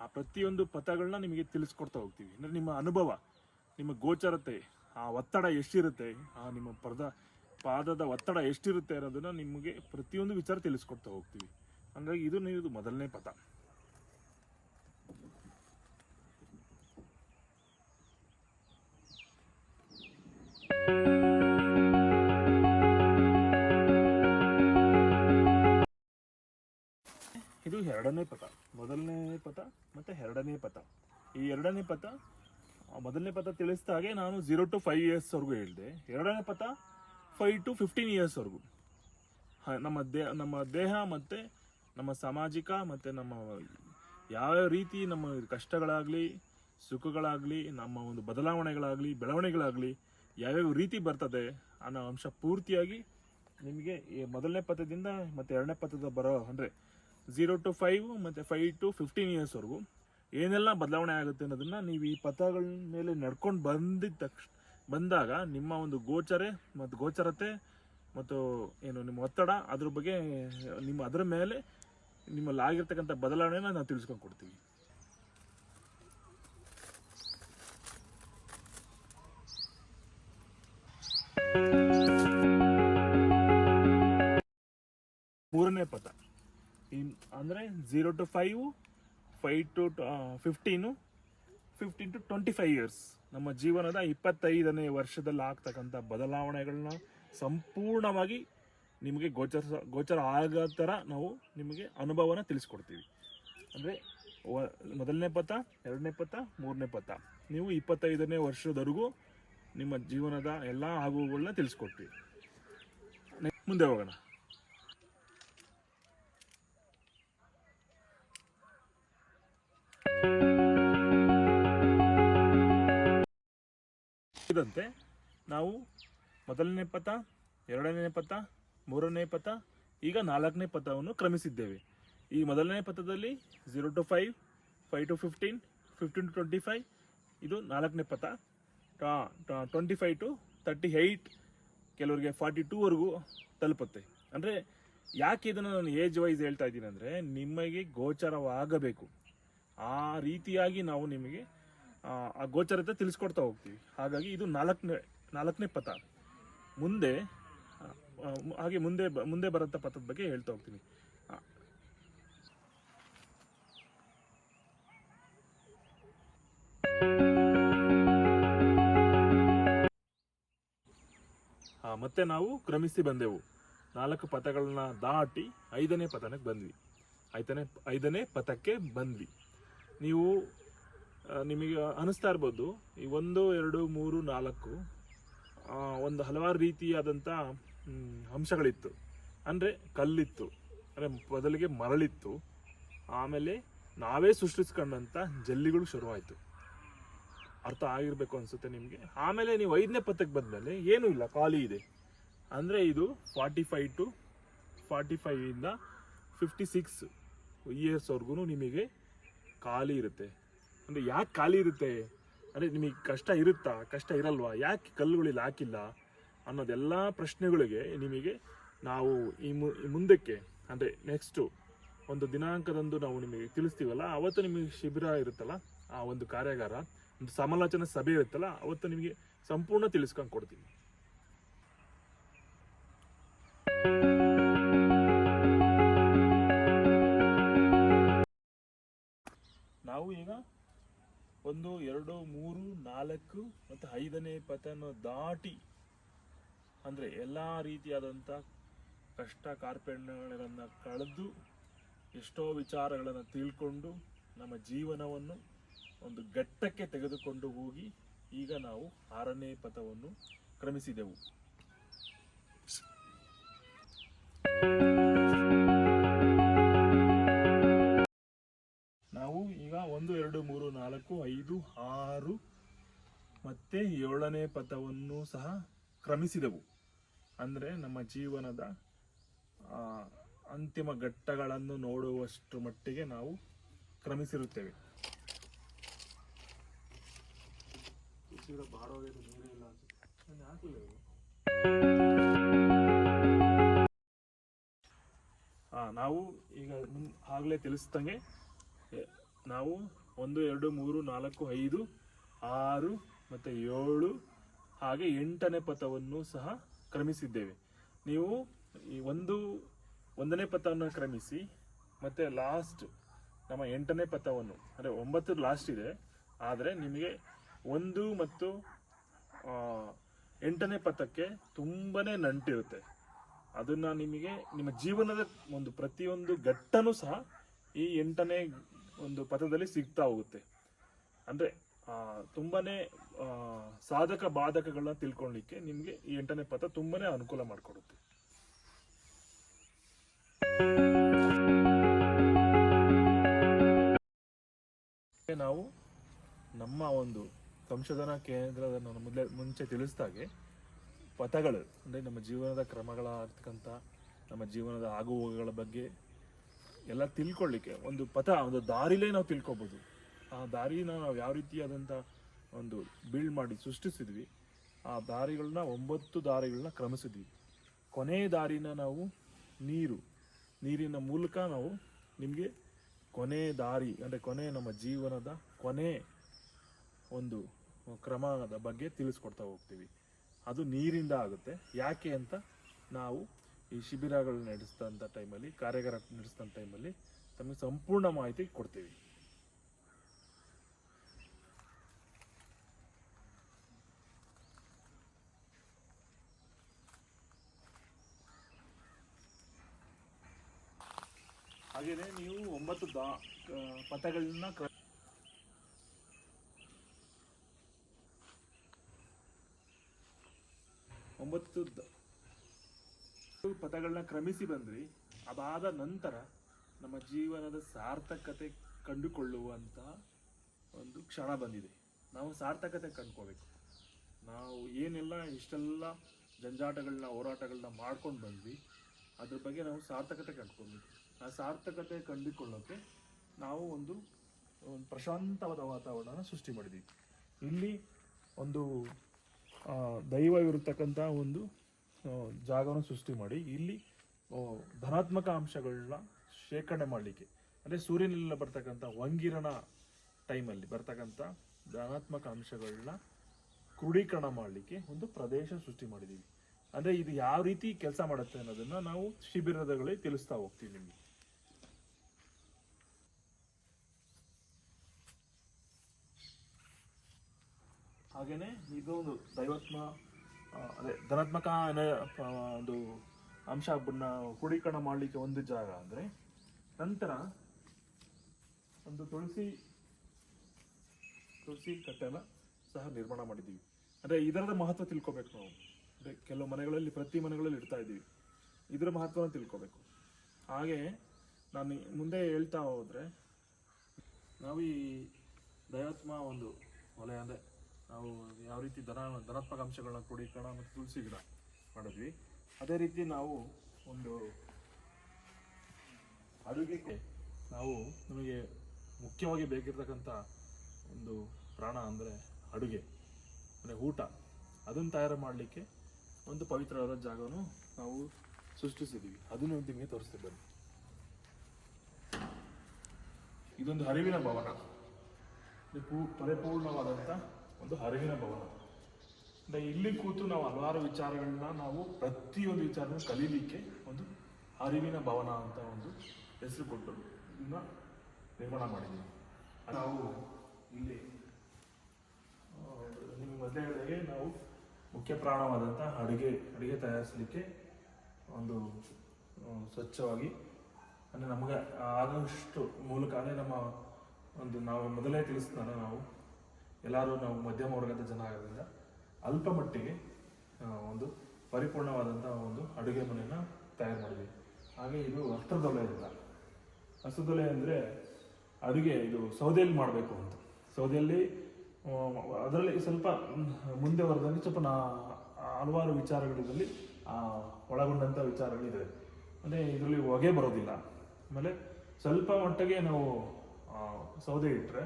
ಆ ಪ್ರತಿಯೊಂದು ಪಥಗಳನ್ನ ನಿಮಗೆ ತಿಳಿಸ್ಕೊಡ್ತಾ ಹೋಗ್ತೀವಿ. ಅಂದರೆ ನಿಮ್ಮ ಅನುಭವ, ನಿಮ್ಮ ಗೋಚರತೆ, ಆ ಒತ್ತಡ ಎಷ್ಟಿರುತ್ತೆ, ಆ ನಿಮ್ಮ ಪದ ಪಾದದ ಒತ್ತಡ ಎಷ್ಟಿರುತ್ತೆ ಅನ್ನೋದನ್ನ ನಿಮಗೆ ಪ್ರತಿಯೊಂದು ವಿಚಾರ ತಿಳಿಸ್ಕೊಡ್ತಾ ಹೋಗ್ತೀವಿ. ಹಂಗಾಗಿ ಇದು ನೀವು ಮೊದಲನೇ ಪದ. ಇದು ಎರಡನೇ ಪಥ ಮೊದಲನೇ ಪಥ ಮತ್ತೆ ಎರಡನೇ ಪಥ ಈ ಎರಡನೇ ಆ ಮೊದಲನೇ ಪಥ ತಿಳಿಸಿದ ಹಾಗೆ ನಾನು ಝೀರೋ ಟು ಫೈವ್ ಇಯರ್ಸ್ವರೆಗೂ ಹೇಳಿದೆ. ಎರಡನೇ ಪಥ ಫೈವ್ ಟು ಫಿಫ್ಟೀನ್ ಇಯರ್ಸ್ವರೆಗೂ ನಮ್ಮ ದೇಹ ನಮ್ಮ ದೇಹ ಮತ್ತು ನಮ್ಮ ಸಾಮಾಜಿಕ ಮತ್ತು ನಮ್ಮ ಯಾವ್ಯಾವ ರೀತಿ ನಮ್ಮ ಕಷ್ಟಗಳಾಗಲಿ, ಸುಖಗಳಾಗಲಿ, ನಮ್ಮ ಒಂದು ಬದಲಾವಣೆಗಳಾಗಲಿ, ಬೆಳವಣಿಗೆಗಳಾಗಲಿ ಯಾವ್ಯಾವ ರೀತಿ ಬರ್ತದೆ ಅನ್ನೋ ಅಂಶ ಪೂರ್ತಿಯಾಗಿ ನಿಮಗೆ ಈ ಮೊದಲನೇ ಪಥದಿಂದ ಮತ್ತು ಎರಡನೇ ಪಥದ ಬರೋ ಅಂದರೆ ಝೀರೋ ಟು ಫೈವ್ ಮತ್ತು ಫೈವ್ ಟು ಫಿಫ್ಟೀನ್ ಇಯರ್ಸ್ವರೆಗೂ ಏನೆಲ್ಲ ಬದಲಾವಣೆ ಆಗುತ್ತೆ ಅನ್ನೋದನ್ನ ನೀವು ಈ ಪಥಗಳ ಮೇಲೆ ನಡ್ಕೊಂಡು ಬಂದಿದ್ದ ತಕ್ಷಣ ಬಂದಾಗ ನಿಮ್ಮ ಒಂದು ಗೋಚರೆ ಮತ್ತು ಗೋಚರತೆ ಮತ್ತು ಏನು ನಿಮ್ಮ ಒತ್ತಡ ಅದ್ರ ಬಗ್ಗೆ ನಿಮ್ಮ ಅದರ ಮೇಲೆ ನಿಮ್ಮಲ್ಲಿ ಆಗಿರ್ತಕ್ಕಂಥ ಬದಲಾವಣೆನ ನಾವು ತಿಳಿಸ್ಕೊಂಡು ಕೊಡ್ತೀವಿ. ಮೂರನೇ ಪದ. ಅಂದರೆ zero to five five to fifteen fifteen to twenty five years ನಮ್ಮ ಜೀವನದ ಇಪ್ಪತ್ತೈದನೇ ವರ್ಷದಲ್ಲಿ ಆಗ್ತಕ್ಕಂಥ ಬದಲಾವಣೆಗಳನ್ನ ಸಂಪೂರ್ಣವಾಗಿ ನಿಮಗೆ ಗೋಚರ ಗೋಚರ ಆಗೋ ಥರ ನಾವು ನಿಮಗೆ ಅನುಭವನ ತಿಳಿಸ್ಕೊಡ್ತೀವಿ. ಅಂದರೆ ಮೊದಲನೇ ಪಥ, ಎರಡನೇ ಪಥ, ಮೂರನೇ ಪಥ. ನೀವು ಇಪ್ಪತ್ತೈದನೇ ವರ್ಷದವರೆಗೂ ನಿಮ್ಮ ಜೀವನದ ಎಲ್ಲ ಆಗುಗಳನ್ನ ತಿಳಿಸ್ಕೊಡ್ತೀವಿ. ಮುಂದೆ ಹೋಗೋಣ. ಇದಂತೆ ನಾವು ಮೊದಲನೇ ಪಥ, ಎರಡನೇ ಪಥ, ಮೂರನೇ ಪಥ, ಈಗ ನಾಲ್ಕನೇ ಪಥವನ್ನು ಕ್ರಮಿಸಿದ್ದೇವೆ. ಈ ಮೊದಲನೇ ಪಥದಲ್ಲಿ zero to five five to fifteen fifteen to twenty five ಇದು ನಾಲ್ಕನೇ ಪಥ. Twenty five to thirty eight ಕೆಲವರಿಗೆ ಫಾರ್ಟಿ ಟೂವರೆಗೂ ತಲುಪುತ್ತೆ. ಅಂದರೆ ಯಾಕೆ ಇದನ್ನು ನಾನು ಏಜ್ ವೈಸ್ ಹೇಳ್ತಾ ಇದ್ದೀನಿ ಅಂದರೆ ನಿಮಗೆ ಗೋಚರವಾಗಬೇಕು. ಆ ರೀತಿಯಾಗಿ ನಾವು ನಿಮಗೆ ಆ, ಗೋಚರತೆ ತಿಳಿಸ್ಕೊಡ್ತಾ ಹೋಗ್ತೀವಿ. ಹಾಗಾಗಿ ಇದು ನಾಲ್ಕನೇ ನಾಲ್ಕನೇ ಪಥ. ಮುಂದೆ ಹಾಗೆ ಮುಂದೆ ಮುಂದೆ ಬರೋಂಥ ಪಥದ ಬಗ್ಗೆ ಹೇಳ್ತಾ ಹೋಗ್ತೀನಿ. ಮತ್ತೆ ನಾವು ಕ್ರಮಿಸಿ ಬಂದೆವು. ನಾಲ್ಕು ಪಥಗಳನ್ನ ದಾಟಿ ಐದನೇ ಪಥನಕ್ಕೆ ಬಂದ್ವಿ. ಐದನೇ ಐದನೇ ಪಥಕ್ಕೆ ಬಂದ್ವಿ. ನೀವು ನಿಮಗೆ ಅನಿಸ್ತಾ ಇರ್ಬೋದು, ಈ ಒಂದು, ಎರಡು, ಮೂರು, ನಾಲ್ಕು ಒಂದು ಹಲವಾರು ರೀತಿಯಾದಂಥ ಅಂಶಗಳಿತ್ತು. ಅಂದರೆ ಕಲ್ಲಿತ್ತು. ಅಂದರೆ ಬದಲಿಗೆ ಮರಳಿತ್ತು. ಆಮೇಲೆ ನಾವೇ ಸೃಷ್ಟಿಸ್ಕೊಂಡಂಥ ಜಲ್ಲಿಗಳು ಶುರುವಾಯಿತು. ಅರ್ಥ ಆಗಿರಬೇಕು ಅನಿಸುತ್ತೆ ನಿಮಗೆ? ಆಮೇಲೆ ನೀವು ಐದನೇ ಪತ್ತಕ್ಕೆ ಬಂದಮೇಲೆ ಏನೂ ಇಲ್ಲ, ಖಾಲಿ ಇದೆ. ಅಂದರೆ ಇದು ಫಾರ್ಟಿ ಫೈವ್ ಟು ಫಾರ್ಟಿ ಫೈವಿಂದ ಫಿಫ್ಟಿ ಸಿಕ್ಸ್ ಇಯರ್ಸ್ವರೆಗೂ ನಿಮಗೆ ಖಾಲಿ ಇರುತ್ತೆ. ಅಂದರೆ ಯಾಕೆ ಖಾಲಿ ಇರುತ್ತೆ? ಅಂದರೆ ನಿಮಗೆ ಕಷ್ಟ ಇರುತ್ತಾ? ಕಷ್ಟ ಇರಲ್ವಾ? ಯಾಕೆ ಕಲ್ಲುಗಳಿಲ್ಲಿ ಹಾಕಿಲ್ಲ? ಅನ್ನೋದೆಲ್ಲ ಪ್ರಶ್ನೆಗಳಿಗೆ ನಿಮಗೆ ನಾವು ಈ ಮುಂದಕ್ಕೆ, ಅಂದರೆ ನೆಕ್ಸ್ಟು ಒಂದು ದಿನಾಂಕದಂದು ನಾವು ನಿಮಗೆ ತಿಳಿಸ್ತೀವಲ್ಲ, ಅವತ್ತು ನಿಮಗೆ ಶಿಬಿರ ಇರುತ್ತಲ್ಲ, ಆ ಒಂದು ಕಾರ್ಯಾಗಾರ, ಒಂದು ಸಮಾಲೋಚನಾ ಸಭೆ ಇರುತ್ತಲ್ಲ, ಅವತ್ತು ನಿಮಗೆ ಸಂಪೂರ್ಣ ತಿಳಿಸ್ಕೊಂಡು ಕೊಡ್ತೀವಿ ನಾವು ಈಗ ಒಂದು, ಎರಡು, ಮೂರು, ನಾಲ್ಕು ಮತ್ತು ಐದನೇ ಪಥನ ದಾಟಿ ಅಂದರೆ ಎಲ್ಲ ರೀತಿಯಾದಂಥ ಕಷ್ಟ ಕಾರ್ಪಣ್ಯಗಳನ್ನು ಕಳೆದು ಎಷ್ಟೋ ವಿಚಾರಗಳನ್ನು ತಿಳ್ಕೊಂಡು ನಮ್ಮ ಜೀವನವನ್ನು ಒಂದು ಘಟ್ಟಕ್ಕೆ ತೆಗೆದುಕೊಂಡು ಹೋಗಿ ಈಗ ನಾವು ಆರನೇ ಪಥವನ್ನು ಕ್ರಮಿಸಿದೆವು. ಒಂದು, ಎರಡು, ಮೂರು, ನಾಲ್ಕು, ಐದು, ಆರು ಮತ್ತೆ ಏಳನೇ ಪಥವನ್ನು ಸಹ ಕ್ರಮಿಸಿದೆವು. ಅಂದರೆ ನಮ್ಮ ಜೀವನದ ಅಂತಿಮ ಘಟ್ಟಗಳನ್ನು ನೋಡುವಷ್ಟು ಮಟ್ಟಿಗೆ ನಾವು ಕ್ರಮಿಸಿರುತ್ತೇವೆ. ನಾವು ಈಗ ಆಗಲೇ ತಿಳಿಸ್ದಂಗೆ ನಾವು ಒಂದು, ಎರಡು, ಮೂರು, ನಾಲ್ಕು, ಐದು, ಆರು ಮತ್ತು ಏಳು ಹಾಗೆ ಎಂಟನೇ ಪಥವನ್ನು ಸಹ ಕ್ರಮಿಸಿದ್ದೇವೆ. ನೀವು ಈ ಒಂದು, ಒಂದನೇ ಪಥವನ್ನು ಕ್ರಮಿಸಿ ಮತ್ತು ಲಾಸ್ಟ್ ನಮ್ಮ ಎಂಟನೇ ಪಥವನ್ನು, ಅಂದರೆ ಒಂಬತ್ತು ಲಾಸ್ಟ್ ಇದೆ. ಆದರೆ ನಿಮಗೆ ಒಂದು ಮತ್ತು ಎಂಟನೇ ಪಥಕ್ಕೆ ತುಂಬಾ ನಂಟಿರುತ್ತೆ. ಅದನ್ನು ನಿಮಗೆ ನಿಮ್ಮ ಜೀವನದ ಒಂದು ಪ್ರತಿಯೊಂದು ಘಟ್ಟನೂ ಸಹ ಈ ಎಂಟನೇ ಒಂದು ಪಥದಲ್ಲಿ ಸಿಗ್ತಾ ಹೋಗುತ್ತೆ. ಅಂದ್ರೆ ಆ, ತುಂಬಾನೇ ಸಾಧಕ ಬಾಧಕಗಳನ್ನ ತಿಳ್ಕೊಳ್ಳಿಕ್ಕೆ ನಿಮಗೆ ಈ ಎಂಟನೇ ಪಥ ತುಂಬಾನೇ ಅನುಕೂಲ ಮಾಡಿಕೊಡುತ್ತೆ. ನಾವು ನಮ್ಮ ಒಂದು ಸಂಶೋಧನಾ ಕೇಂದ್ರದ ಮೊದಲೇ ಮುಂಚೆ ತಿಳಿಸ್ದಾಗೆ ಪಥಗಳು ಅಂದರೆ ನಮ್ಮ ಜೀವನದ ಕ್ರಮಗಳಾಗ್ತಕ್ಕಂಥ ನಮ್ಮ ಜೀವನದ ಆಗುಹೋಗುಗಳ ಬಗ್ಗೆ ಎಲ್ಲ ತಿಳ್ಕೊಳ್ಳಿಕ್ಕೆ. ಒಂದು ಪಥ, ಒಂದು ದಾರಿಲೇ ನಾವು ತಿಳ್ಕೊಬೋದು. ಆ ದಾರಿನ ನಾವು ಯಾವ ರೀತಿಯಾದಂಥ ಒಂದು ಬಿಲ್ಡ್ ಮಾಡಿ ಸೃಷ್ಟಿಸಿದ್ವಿ, ಆ ದಾರಿಗಳನ್ನ, ಒಂಬತ್ತು ದಾರಿಗಳನ್ನ ಕ್ರಮಿಸಿದ್ವಿ. ಕೊನೆ ದಾರಿನ ನಾವು ನೀರು, ನೀರಿನ ಮೂಲಕ ನಾವು ನಿಮಗೆ ಕೊನೆ ದಾರಿ, ಅಂದರೆ ಕೊನೆ ನಮ್ಮ ಜೀವನದ ಕೊನೆ ಒಂದು ಕ್ರಮದ ಬಗ್ಗೆ ತಿಳಿಸ್ಕೊಡ್ತಾ ಹೋಗ್ತೀವಿ. ಅದು ನೀರಿಂದ ಆಗುತ್ತೆ. ಯಾಕೆ ಅಂತ ನಾವು ಈ ಶಿಬಿರಗಳು ನಡೆಸಿದಂಥ ಟೈಮಲ್ಲಿ ಕಾರ್ಯಾಗಾರ ನಡೆಸಿದಂಥ ಟೈಮಲ್ಲಿ ತಮಗೆ ಸಂಪೂರ್ಣ ಮಾಹಿತಿ ಕೊಡ್ತೀವಿ. ಹಾಗೆಯೇ ನೀವು ಒಂಬತ್ತು ದಾ ಪಥಗಳನ್ನ ಒಂಬತ್ತು ಪಥಗಳನ್ನ ಕ್ರಮಿಸಿ ಬಂದ್ರಿ. ಅದಾದ ನಂತರ ನಮ್ಮ ಜೀವನದ ಸಾರ್ಥಕತೆ ಕಂಡುಕೊಳ್ಳುವಂತಹ ಒಂದು ಕ್ಷಣ ಬಂದಿದೆ. ನಾವು ಸಾರ್ಥಕತೆ ಕಂಡ್ಕೋಬೇಕು. ನಾವು ಏನೆಲ್ಲ ಇಷ್ಟೆಲ್ಲ ಜಂಜಾಟಗಳನ್ನ, ಹೋರಾಟಗಳನ್ನ ಮಾಡ್ಕೊಂಡು ಬಂದ್ವಿ, ಅದ್ರ ಬಗ್ಗೆ ನಾವು ಸಾರ್ಥಕತೆ ಕಂಡ್ಕೊಬೇಕು. ಆ ಸಾರ್ಥಕತೆ ಕಂಡುಕೊಳ್ಳೋಕೆ ನಾವು ಒಂದು ಒಂದು ಪ್ರಶಾಂತವಾದ ವಾತಾವರಣನ ಸೃಷ್ಟಿ ಮಾಡಿದ್ವಿ ಇಲ್ಲಿ ಒಂದು ದೈವವಿರತಕ್ಕಂಥ ಒಂದು ಜಾಗವನ್ನು ಸೃಷ್ಟಿ ಮಾಡಿ, ಇಲ್ಲಿ ಧನಾತ್ಮಕ ಅಂಶಗಳನ್ನ ಶೇಖರಣೆ ಮಾಡಲಿಕ್ಕೆ. ಅಂದರೆ ಸೂರ್ಯನಲ್ಲಿ ಬರ್ತಕ್ಕಂಥ ವಂಗಿರನ ಟೈಮಲ್ಲಿ ಬರ್ತಕ್ಕಂಥ ಧನಾತ್ಮಕ ಅಂಶಗಳನ್ನ ಕ್ರೋಢೀಕರಣ ಮಾಡಲಿಕ್ಕೆ ಒಂದು ಪ್ರದೇಶ ಸೃಷ್ಟಿ ಮಾಡಿದ್ದೀವಿ ಅಂದರೆ ಇದು ಯಾವ ರೀತಿ ಕೆಲಸ ಮಾಡುತ್ತೆ ಅನ್ನೋದನ್ನು ನಾವು ಶಿಬಿರದಗಳಲ್ಲಿ ತಿಳಿಸ್ತಾ ಹೋಗ್ತೀವಿ ನಿಮಗೆ. ಹಾಗೇನೆ ಇದೊಂದು ದೈವಾತ್ಮ ಅದೇ ಧನಾತ್ಮಕ ಒಂದು ಅಂಶ ಕ್ರೋಢೀಕರಣ ಮಾಡಲಿಕ್ಕೆ ಒಂದು ಜಾಗ ಅಂದರೆ ನಂತರ ಒಂದು ತುಳಸಿ ತುಳಸಿ ಕಟ್ಟೆನ ಸಹ ನಿರ್ಮಾಣ ಮಾಡಿದ್ದೀವಿ. ಅಂದರೆ ಇದರದ ಮಹತ್ವ ತಿಳ್ಕೊಬೇಕು ನಾವು. ಅಂದರೆ ಕೆಲವು ಮನೆಗಳಲ್ಲಿ, ಪ್ರತಿ ಮನೆಗಳಲ್ಲಿ ಇಡ್ತಾ ಇದ್ದೀವಿ. ಇದರ ಮಹತ್ವನ ತಿಳ್ಕೊಬೇಕು. ಹಾಗೆ ನಾನು ಮುಂದೆ ಹೇಳ್ತಾ ಹೋದರೆ ನಾವು ಈ ದಯಾತ್ಮ ಒಂದು ವಲಯ ಅಂದರೆ ನಾವು ಯಾವ ರೀತಿ ಧನ ಧನಾತ್ಮಕ ಅಂಶಗಳನ್ನ ಕ್ರೋಢೀಕರಣ ಮತ್ತು ತುಳಸಿ ಗಿಡ ಮಾಡಿದ್ವಿ. ಅದೇ ರೀತಿ ನಾವು ಒಂದು ಅಡುಗೆಗೆ ನಾವು ನಮಗೆ ಮುಖ್ಯವಾಗಿ ಬೇಕಿರ್ತಕ್ಕಂಥ ಒಂದು ಪ್ರಾಣ ಅಂದರೆ ಅಡುಗೆ, ಅಂದರೆ ಊಟ. ಅದನ್ನು ತಯಾರು ಮಾಡಲಿಕ್ಕೆ ಒಂದು ಪವಿತ್ರವಾದ ಜಾಗವನ್ನು ನಾವು ಸೃಷ್ಟಿಸಿದ್ದೀವಿ. ಅದನ್ನು ನಿಮಗೆ ತೋರಿಸ್ತೀವಿ ಬನ್ನಿ. ಇದೊಂದು ಹರಿವಿನ ಭವನ. ಪೂ, ಪರಿಪೂರ್ಣವಾದಂಥ ಒಂದು ಹರಿವಿನ ಭವನ. ಅಂದರೆ ಇಲ್ಲಿ ಕೂತು ನಾವು ಹಲವಾರು ವಿಚಾರಗಳನ್ನ ನಾವು ಪ್ರತಿಯೊಂದು ವಿಚಾರನ ಕಲೀಲಿಕ್ಕೆ ಒಂದು ಅರಿವಿನ ಭವನ ಅಂತ ಒಂದು ಹೆಸರು ಕೊಟ್ಟು ಇದನ್ನ ನಿರ್ಮಾಣ ಮಾಡಿದ್ದೀವಿ. ನಾವು ಇಲ್ಲಿ ನಿಮಗೆ ಮೊದಲೇ ನಾವು ಮುಖ್ಯ ಪ್ರಾಣವಾದಂಥ ಅಡುಗೆ ಅಡುಗೆ ತಯಾರಿಸಲಿಕ್ಕೆ ಒಂದು ಸ್ವಚ್ಛವಾಗಿ, ಅಂದರೆ ನಮಗೆ ಆದಷ್ಟು ಮೂಲಕ, ಅಂದರೆ ನಮ್ಮ ಒಂದು ನಾವು ಮೊದಲೇ ತಿಳಿಸ್ತಾನೆ ನಾವು ಎಲ್ಲರೂ ನಾವು ಮಧ್ಯಮ ವರ್ಗದ ಜನ ಆಗೋದ್ರಿಂದ ಅಲ್ಪ ಮಟ್ಟಿಗೆ ಒಂದು ಪರಿಪೂರ್ಣವಾದಂಥ ಒಂದು ಅಡುಗೆ ಮನೆಯನ್ನು ತಯಾರು ಮಾಡಿದ್ವಿ. ಹಾಗೆ ಇದು ವಸ್ತ್ರದೊಲೆ ಇಲ್ಲ ವಸ್ತ್ರದೊಲೆ ಅಂದರೆ ಅಡುಗೆ ಇದು ಸೌದೆಯಲ್ಲಿ ಮಾಡಬೇಕು ಅಂತ. ಸೌದೆಯಲ್ಲಿ ಅದರಲ್ಲಿ ಸ್ವಲ್ಪ ಮುಂದೆ ವರ್ಗದಲ್ಲಿ ಸ್ವಲ್ಪ ನಾ ಹಲವಾರು ವಿಚಾರಗಳಲ್ಲಿ ಆ, ಒಳಗೊಂಡಂಥ ವಿಚಾರಗಳಿದೆ ಅಂದರೆ ಇದರಲ್ಲಿ ಹೊಗೆ ಬರೋದಿಲ್ಲ. ಆಮೇಲೆ ಸ್ವಲ್ಪ ಮಟ್ಟಿಗೆ ನಾವು ಸೌದೆ ಇಟ್ಟರೆ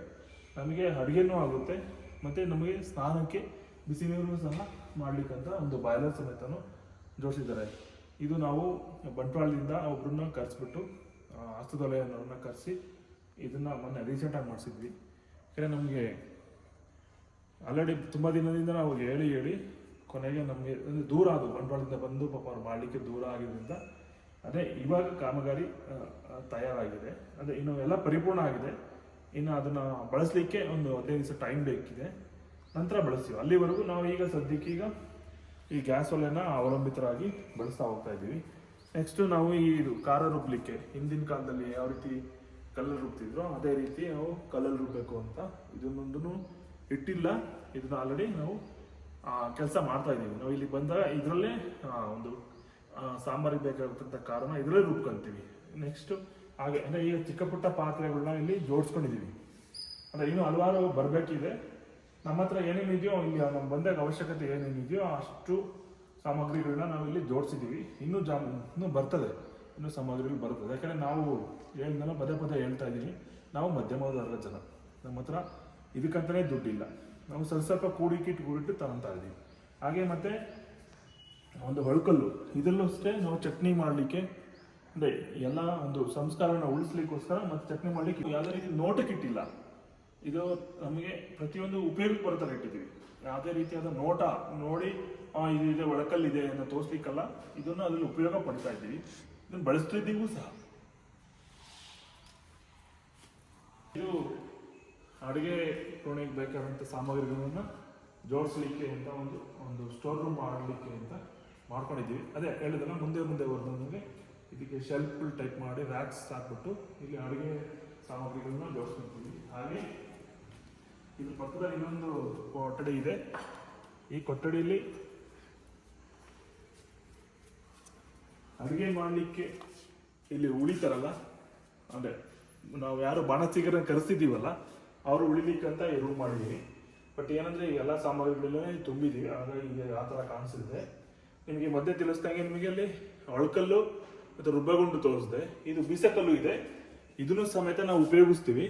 ನಮಗೆ ಅಡುಗೆನೂ ಆಗುತ್ತೆ, ಮತ್ತು ನಮಗೆ ಸ್ನಾನಕ್ಕೆ ಬಿಸಿ ನೀರು ಸಹ ಮಾಡಲಿಕ್ಕಂತ ಒಂದು ಬಾಯ್ಲರ್ ಸಮೇತನೂ ಜೋಡಿಸಿದ್ದಾರೆ. ಇದು ನಾವು ಬಂಟ್ವಾಳದಿಂದ ಒಬ್ಬರನ್ನ ಕರೆಸ್ಬಿಟ್ಟು ಹಸ್ತದೊಲೆಯವ್ರನ್ನ ಕರೆಸಿ ಇದನ್ನು ಮೊನ್ನೆ ರೀಸೆಂಟಾಗಿ ಮಾಡಿಸಿದ್ವಿ. ಯಾಕಂದರೆ ನಮಗೆ ಆಲ್ರೆಡಿ ತುಂಬ ದಿನದಿಂದ ನಾವು ಹೇಳಿ ಹೇಳಿ ಕೊನೆಗೆ ನಮಗೆ ಅಂದರೆ ದೂರ ಅದು, ಬಂಟ್ವಾಳದಿಂದ ಬಂದು ಪಾಪ ಅವ್ರು ಮಾಡಲಿಕ್ಕೆ ದೂರ ಆಗಿದ್ದರಿಂದ ಅದೇ ಇವಾಗ ಕಾಮಗಾರಿ ತಯಾರಾಗಿದೆ. ಅದೇ ಇನ್ನು ಎಲ್ಲ ಪರಿಪೂರ್ಣ ಆಗಿದೆ. ಇನ್ನು ಅದನ್ನ ಬಳಸಲಿಕ್ಕೆ ಒಂದು ಹದಿನೈದು ದಿವಸ ಟೈಮ್ ಬೇಕಿದೆ. ನಂತರ ಬಳಸ್ತೀವಿ. ಅಲ್ಲಿವರೆಗೂ ನಾವು ಈಗ ಸದ್ಯಕ್ಕೆ ಈಗ ಈ ಗ್ಯಾಸ್ ಒಲೆನ ಅವಲಂಬಿತರಾಗಿ ಬಳಸ್ತಾ ಹೋಗ್ತಾ ಇದ್ದೀವಿ. ನೆಕ್ಸ್ಟ್ ನಾವು ಈ ಇದು ಖಾರ ರುಬ್ಬಲಿಕ್ಕೆ ಹಿಂದಿನ ಕಾಲದಲ್ಲಿ ಯಾವ ರೀತಿ ಕಲ್ಲಲ್ಲಿ ರುಬ್ತಿದ್ರು ಅದೇ ರೀತಿ ನಾವು ಕಲ್ಲಲ್ಲಿ ರುಬ್ಬಬೇಕು ಅಂತ ಇದನ್ನೊಂದನ್ನು ಇಟ್ಟಿಲ್ಲ. ಇದನ್ನ ಆಲ್ರೆಡಿ ನಾವು ಕೆಲಸ ಮಾಡ್ತಾ ಇದ್ದೀವಿ. ನಾವು ಇಲ್ಲಿ ಬಂದಾಗ ಇದರಲ್ಲೇ ಒಂದು ಸಾಂಬಾರಿಗೆ ಬೇಕಾಗುತ್ತಂಥ ಖಾರನ ಇದರಲ್ಲೇ ರುಬ್ಕೊಂತೀವಿ. ನೆಕ್ಸ್ಟ್ ಹಾಗೆ, ಅಂದರೆ ಈಗ ಚಿಕ್ಕ ಪುಟ್ಟ ಪಾತ್ರೆಗಳನ್ನ ಇಲ್ಲಿ ಜೋಡಿಸ್ಕೊಂಡಿದ್ದೀವಿ ಅಂದರೆ ಇನ್ನೂ ಹಲವಾರು ಬರಬೇಕಿದೆ. ನಮ್ಮ ಹತ್ರ ಏನೇನಿದೆಯೋ ಇಲ್ಲಿ ನಮ್ಗೆ ಬಂದಾಗ ಅವಶ್ಯಕತೆ ಏನೇನಿದೆಯೋ ಅಷ್ಟು ಸಾಮಗ್ರಿಗಳನ್ನ ನಾವು ಇಲ್ಲಿ ಜೋಡಿಸಿದ್ದೀವಿ ಇನ್ನೂ ಜಾ ಇನ್ನೂ ಬರ್ತದೆ. ಇನ್ನೂ ಸಾಮಗ್ರಿಗಳು ಬರ್ತದೆ. ಯಾಕಂದರೆ ನಾವು ಹೇಳಿದ್ನಲ್ಲ ಪದೇ ಪದೇ ಹೇಳ್ತಾ ಇದ್ದೀವಿ ನಾವು ಮಧ್ಯಮ ವರ್ಗದ ಜನ. ನಮ್ಮ ಹತ್ರ ಇದಕ್ಕಂತಲೇ ದುಡ್ಡಿಲ್ಲ. ನಾವು ಸ್ವಲ್ಪ ಸ್ವಲ್ಪ ಕೂಡಿಕಿಟ್ಟು, ಕೂಡಿಟ್ಟು ತಗೊತಾ ಇದ್ದೀವಿ. ಹಾಗೆ ಮತ್ತೆ ಒಂದು ಹೊಳ್ಕಲ್ಲು. ಇದರಲ್ಲೂ ಅಷ್ಟೇ ನಾವು ಚಟ್ನಿ ಮಾಡಲಿಕ್ಕೆ ಅಂದರೆ ಎಲ್ಲ ಒಂದು ಸಂಸ್ಕಾರನ ಉಳಿಸ್ಲಿಕ್ಕೋಸ್ಕರ ಮತ್ತು ಚಟ್ನಿ ಮಾಡಲಿಕ್ಕೆ ಯಾವುದೇ ರೀತಿ ನೋಟಕ್ಕೆ ಇಟ್ಟಿಲ್ಲ. ಇದು ನಮಗೆ ಪ್ರತಿಯೊಂದು ಉಪಯೋಗಕ್ಕೆ ಬರೋ ಥರ ಇಟ್ಟಿದ್ದೀವಿ. ಯಾವುದೇ ರೀತಿಯಾದ ನೋಟ ನೋಡಿ ಇದು ಇದೆ, ಒಳಕಲ್ಲಿದೆ ಅನ್ನೋ ತೋರಿಸ್ಲಿಕ್ಕಲ್ಲ, ಇದನ್ನು ಅದರಲ್ಲಿ ಉಪಯೋಗ ಪಡ್ತಾ ಇದ್ದೀವಿ. ಇದನ್ನು ಬಳಸ್ತಿದ್ದೀವಿ ಸಹ. ಇದು ಅಡುಗೆ ಕೋಣೆಗೆ ಬೇಕಾದಂಥ ಸಾಮಗ್ರಿಗಳನ್ನು ಜೋಡಿಸ್ಲಿಕ್ಕೆ ಅಂತ ಒಂದು ಒಂದು ಸ್ಟೋರ್ ರೂಮ್ ಮಾಡಲಿಕ್ಕೆ ಅಂತ ಮಾಡ್ಕೊಂಡಿದ್ದೀವಿ. ಅದೇ ಹೇಳಿದ್ರೆ ಮುಂದೆ ಮುಂದೆ ನಮಗೆ ಇದಕ್ಕೆ ಶೆಲ್ಫ್ ಟೈಪ್ ಮಾಡಿ ರ್ಯಾಕ್ಸ್ ಹಾಕ್ಬಿಟ್ಟು ಇಲ್ಲಿ ಅಡುಗೆ ಸಾಮಗ್ರಿಗಳನ್ನ ಜೋಡಿಸ್ಕೊತೀವಿ. ಹಾಗೆ ಇದ್ರ ಪಕ್ಕದಲ್ಲಿ ಇನ್ನೊಂದು ಕೊಠಡಿ ಇದೆ. ಈ ಕೊಠಡಿಯಲ್ಲಿ ಅಡುಗೆ ಮಾಡಲಿಕ್ಕೆ ಇಲ್ಲಿ ಉಳಿತಾರಲ್ಲ? ಅಂದರೆ ನಾವು ಯಾರು ಬಾಣಸಿಗರ ಕರೆಸಿದ್ದೀವಲ್ಲ ಅವರು ಉಳಿಲಿಕ್ಕೆ ಅಂತ ಈ ರೂಮ್ ಮಾಡಿದ್ದೀವಿ ಬಟ್ ಏನಂದ್ರೆ ಈ ಎಲ್ಲ ಸಾಮಗ್ರಿಗಳನ್ನೇ ತುಂಬಿದ್ದೀವಿ ಈಗ ಆ ಥರ ಕಾಣಿಸಿದೆ. ನಿಮಗೆ ಮಧ್ಯೆ ತಿಳಿಸ್ದಂಗೆ ನಿಮಗೆ ಅಲ್ಲಿ ಒಳಕಲ್ಲು ಮತ್ತು ರುಬ್ಬಗುಂಡು ತೋರಿಸಿದೆ. ಇದು ಬೀಸಕಲ್ಲು ಇದೆ. ಇದನ್ನು ಸಮೇತ ನಾವು ಉಪಯೋಗಿಸ್ತೀವಿ.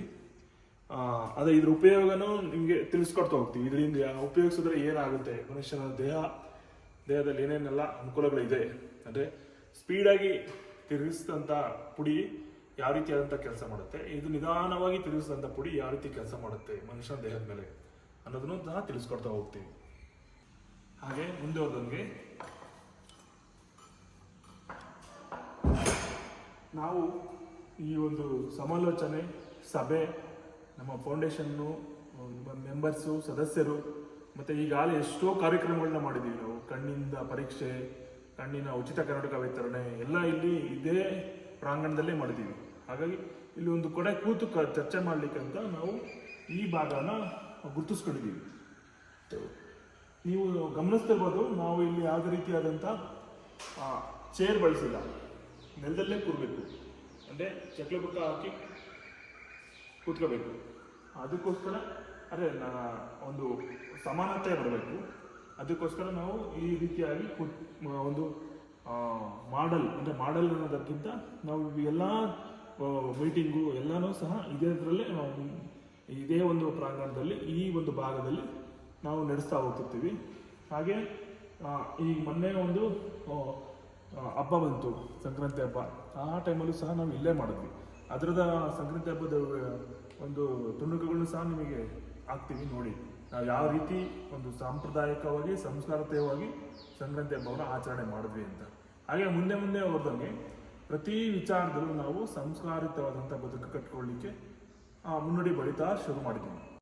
ಅದೇ ಇದ್ರ ಉಪಯೋಗನೂ ನಿಮಗೆ ತಿಳಿಸ್ಕೊಡ್ತಾ ಹೋಗ್ತೀವಿ. ಇದರಿಂದ ಉಪಯೋಗಿಸಿದ್ರೆ ಏನಾಗುತ್ತೆ? ಮನುಷ್ಯನ ದೇಹ, ದೇಹದಲ್ಲಿ ಏನೇನೆಲ್ಲ ಅನುಕೂಲಗಳಿದೆ? ಅಂದರೆ ಸ್ಪೀಡಾಗಿ ತಿರುಗಿಸಿದಂಥ ಪುಡಿ ಯಾವ ರೀತಿಯಾದಂಥ ಕೆಲಸ ಮಾಡುತ್ತೆ? ಇದು ನಿಧಾನವಾಗಿ ತಿರುಗಿಸಿದಂಥ ಪುಡಿ ಯಾವ ರೀತಿ ಕೆಲಸ ಮಾಡುತ್ತೆ ಮನುಷ್ಯನ ದೇಹದ ಮೇಲೆ ಅನ್ನೋದನ್ನು ಸಹ ತಿಳಿಸ್ಕೊಡ್ತಾ ಹೋಗ್ತೀವಿ. ಹಾಗೆ ಮುಂದೆ ಹೋದಂಗೆ ನಾವು ಈ ಒಂದು ಸಮಾಲೋಚನೆ ಸಭೆ, ನಮ್ಮ ಫೌಂಡೇಶನ್ನು ಮೆಂಬರ್ಸು, ಸದಸ್ಯರು, ಮತ್ತು ಈಗಾಗಲೇ ಎಷ್ಟೋ ಕಾರ್ಯಕ್ರಮಗಳನ್ನ ಮಾಡಿದ್ದೀವಿ ನಾವು. ಕಣ್ಣಿಂದ ಪರೀಕ್ಷೆ, ಕಣ್ಣಿನ ಉಚಿತ ಕರ್ನಾಟಕ ವಿತರಣೆ, ಎಲ್ಲ ಇಲ್ಲಿ ಇದೇ ಪ್ರಾಂಗಣದಲ್ಲೇ ಮಾಡಿದ್ದೀವಿ. ಹಾಗಾಗಿ ಇಲ್ಲಿ ಒಂದು ಕಡೆ ಕೂತು ಕ, ಚರ್ಚೆ ಮಾಡಲಿಕ್ಕಂತ ನಾವು ಈ ಭಾಗನ ಗುರುತಿಸ್ಕೊಂಡಿದ್ದೀವಿ. ನೀವು ಗಮನಿಸ್ತಿರ್ಬೋದು, ನಾವು ಇಲ್ಲಿ ಯಾವುದೇ ರೀತಿಯಾದಂಥ ಚೇರ್ ಬಳಸಿಲ್ಲ. ನೆಲದಲ್ಲೇ ಕೂರಬೇಕು. ಅಂದರೆ ಚಕ್ಲ ಬುಕ್ಕ ಹಾಕಿ ಕೂತ್ಕೋಬೇಕು. ಅದಕ್ಕೋಸ್ಕರ ಅದೇ ಒಂದು ಸಮಾನತೆ ಬರಬೇಕು ಅದಕ್ಕೋಸ್ಕರ ನಾವು ಈ ರೀತಿಯಾಗಿ ಕೂತ್ ಒಂದು ಮಾಡಲ್, ಅಂದರೆ ಮಾಡಲ್ ಅನ್ನೋದಕ್ಕಿಂತ ನಾವು ಎಲ್ಲ ಮೀಟಿಂಗು ಎಲ್ಲನೂ ಸಹ ಇದೇ ಇದರಲ್ಲೇ ನಾವು ಇದೇ ಒಂದು ಪ್ರಾಂಗಣದಲ್ಲಿ, ಈ ಒಂದು ಭಾಗದಲ್ಲಿ ನಾವು ನಡೆಸ್ತಾ ಹೋಗ್ತಿರ್ತೀವಿ. ಹಾಗೆ ಈ ಮೊನ್ನೆ ಒಂದು ಹಬ್ಬ ಬಂತು, ಸಂಕ್ರಾಂತಿ ಹಬ್ಬ. ಆ ಟೈಮಲ್ಲೂ ಸಹ ನಾವು ಇಲ್ಲೇ ಮಾಡಿದ್ವಿ. ಅದರದ ಸಂಕ್ರಾಂತಿ ಹಬ್ಬದ ಒಂದು ತುಣುಕುಗಳನ್ನು ಸಹ ನಿಮಗೆ ಹಾಕ್ತೀವಿ ನೋಡಿ. ನಾವು ಯಾವ ರೀತಿ ಒಂದು ಸಾಂಪ್ರದಾಯಿಕವಾಗಿ, ಸಂಸ್ಕಾರತೆಯವಾಗಿ ಸಂಕ್ರಾಂತಿ ಹಬ್ಬವನ್ನು ಆಚರಣೆ ಮಾಡಿದ್ವಿ ಅಂತ. ಹಾಗೆ ಮುಂದೆ ಮುಂದೆ ಹೋದಂಗೆ ಪ್ರತಿ ವಿಚಾರದಲ್ಲೂ ನಾವು ಸಂಸ್ಕಾರಿತವಾದಂಥ ಬದುಕು ಕಟ್ಕೊಳ್ಳಿಕ್ಕೆ ಮುನ್ನುಡಿ ಬಳಿತಾ ಶುರು ಮಾಡಿದ್ದೀವಿ.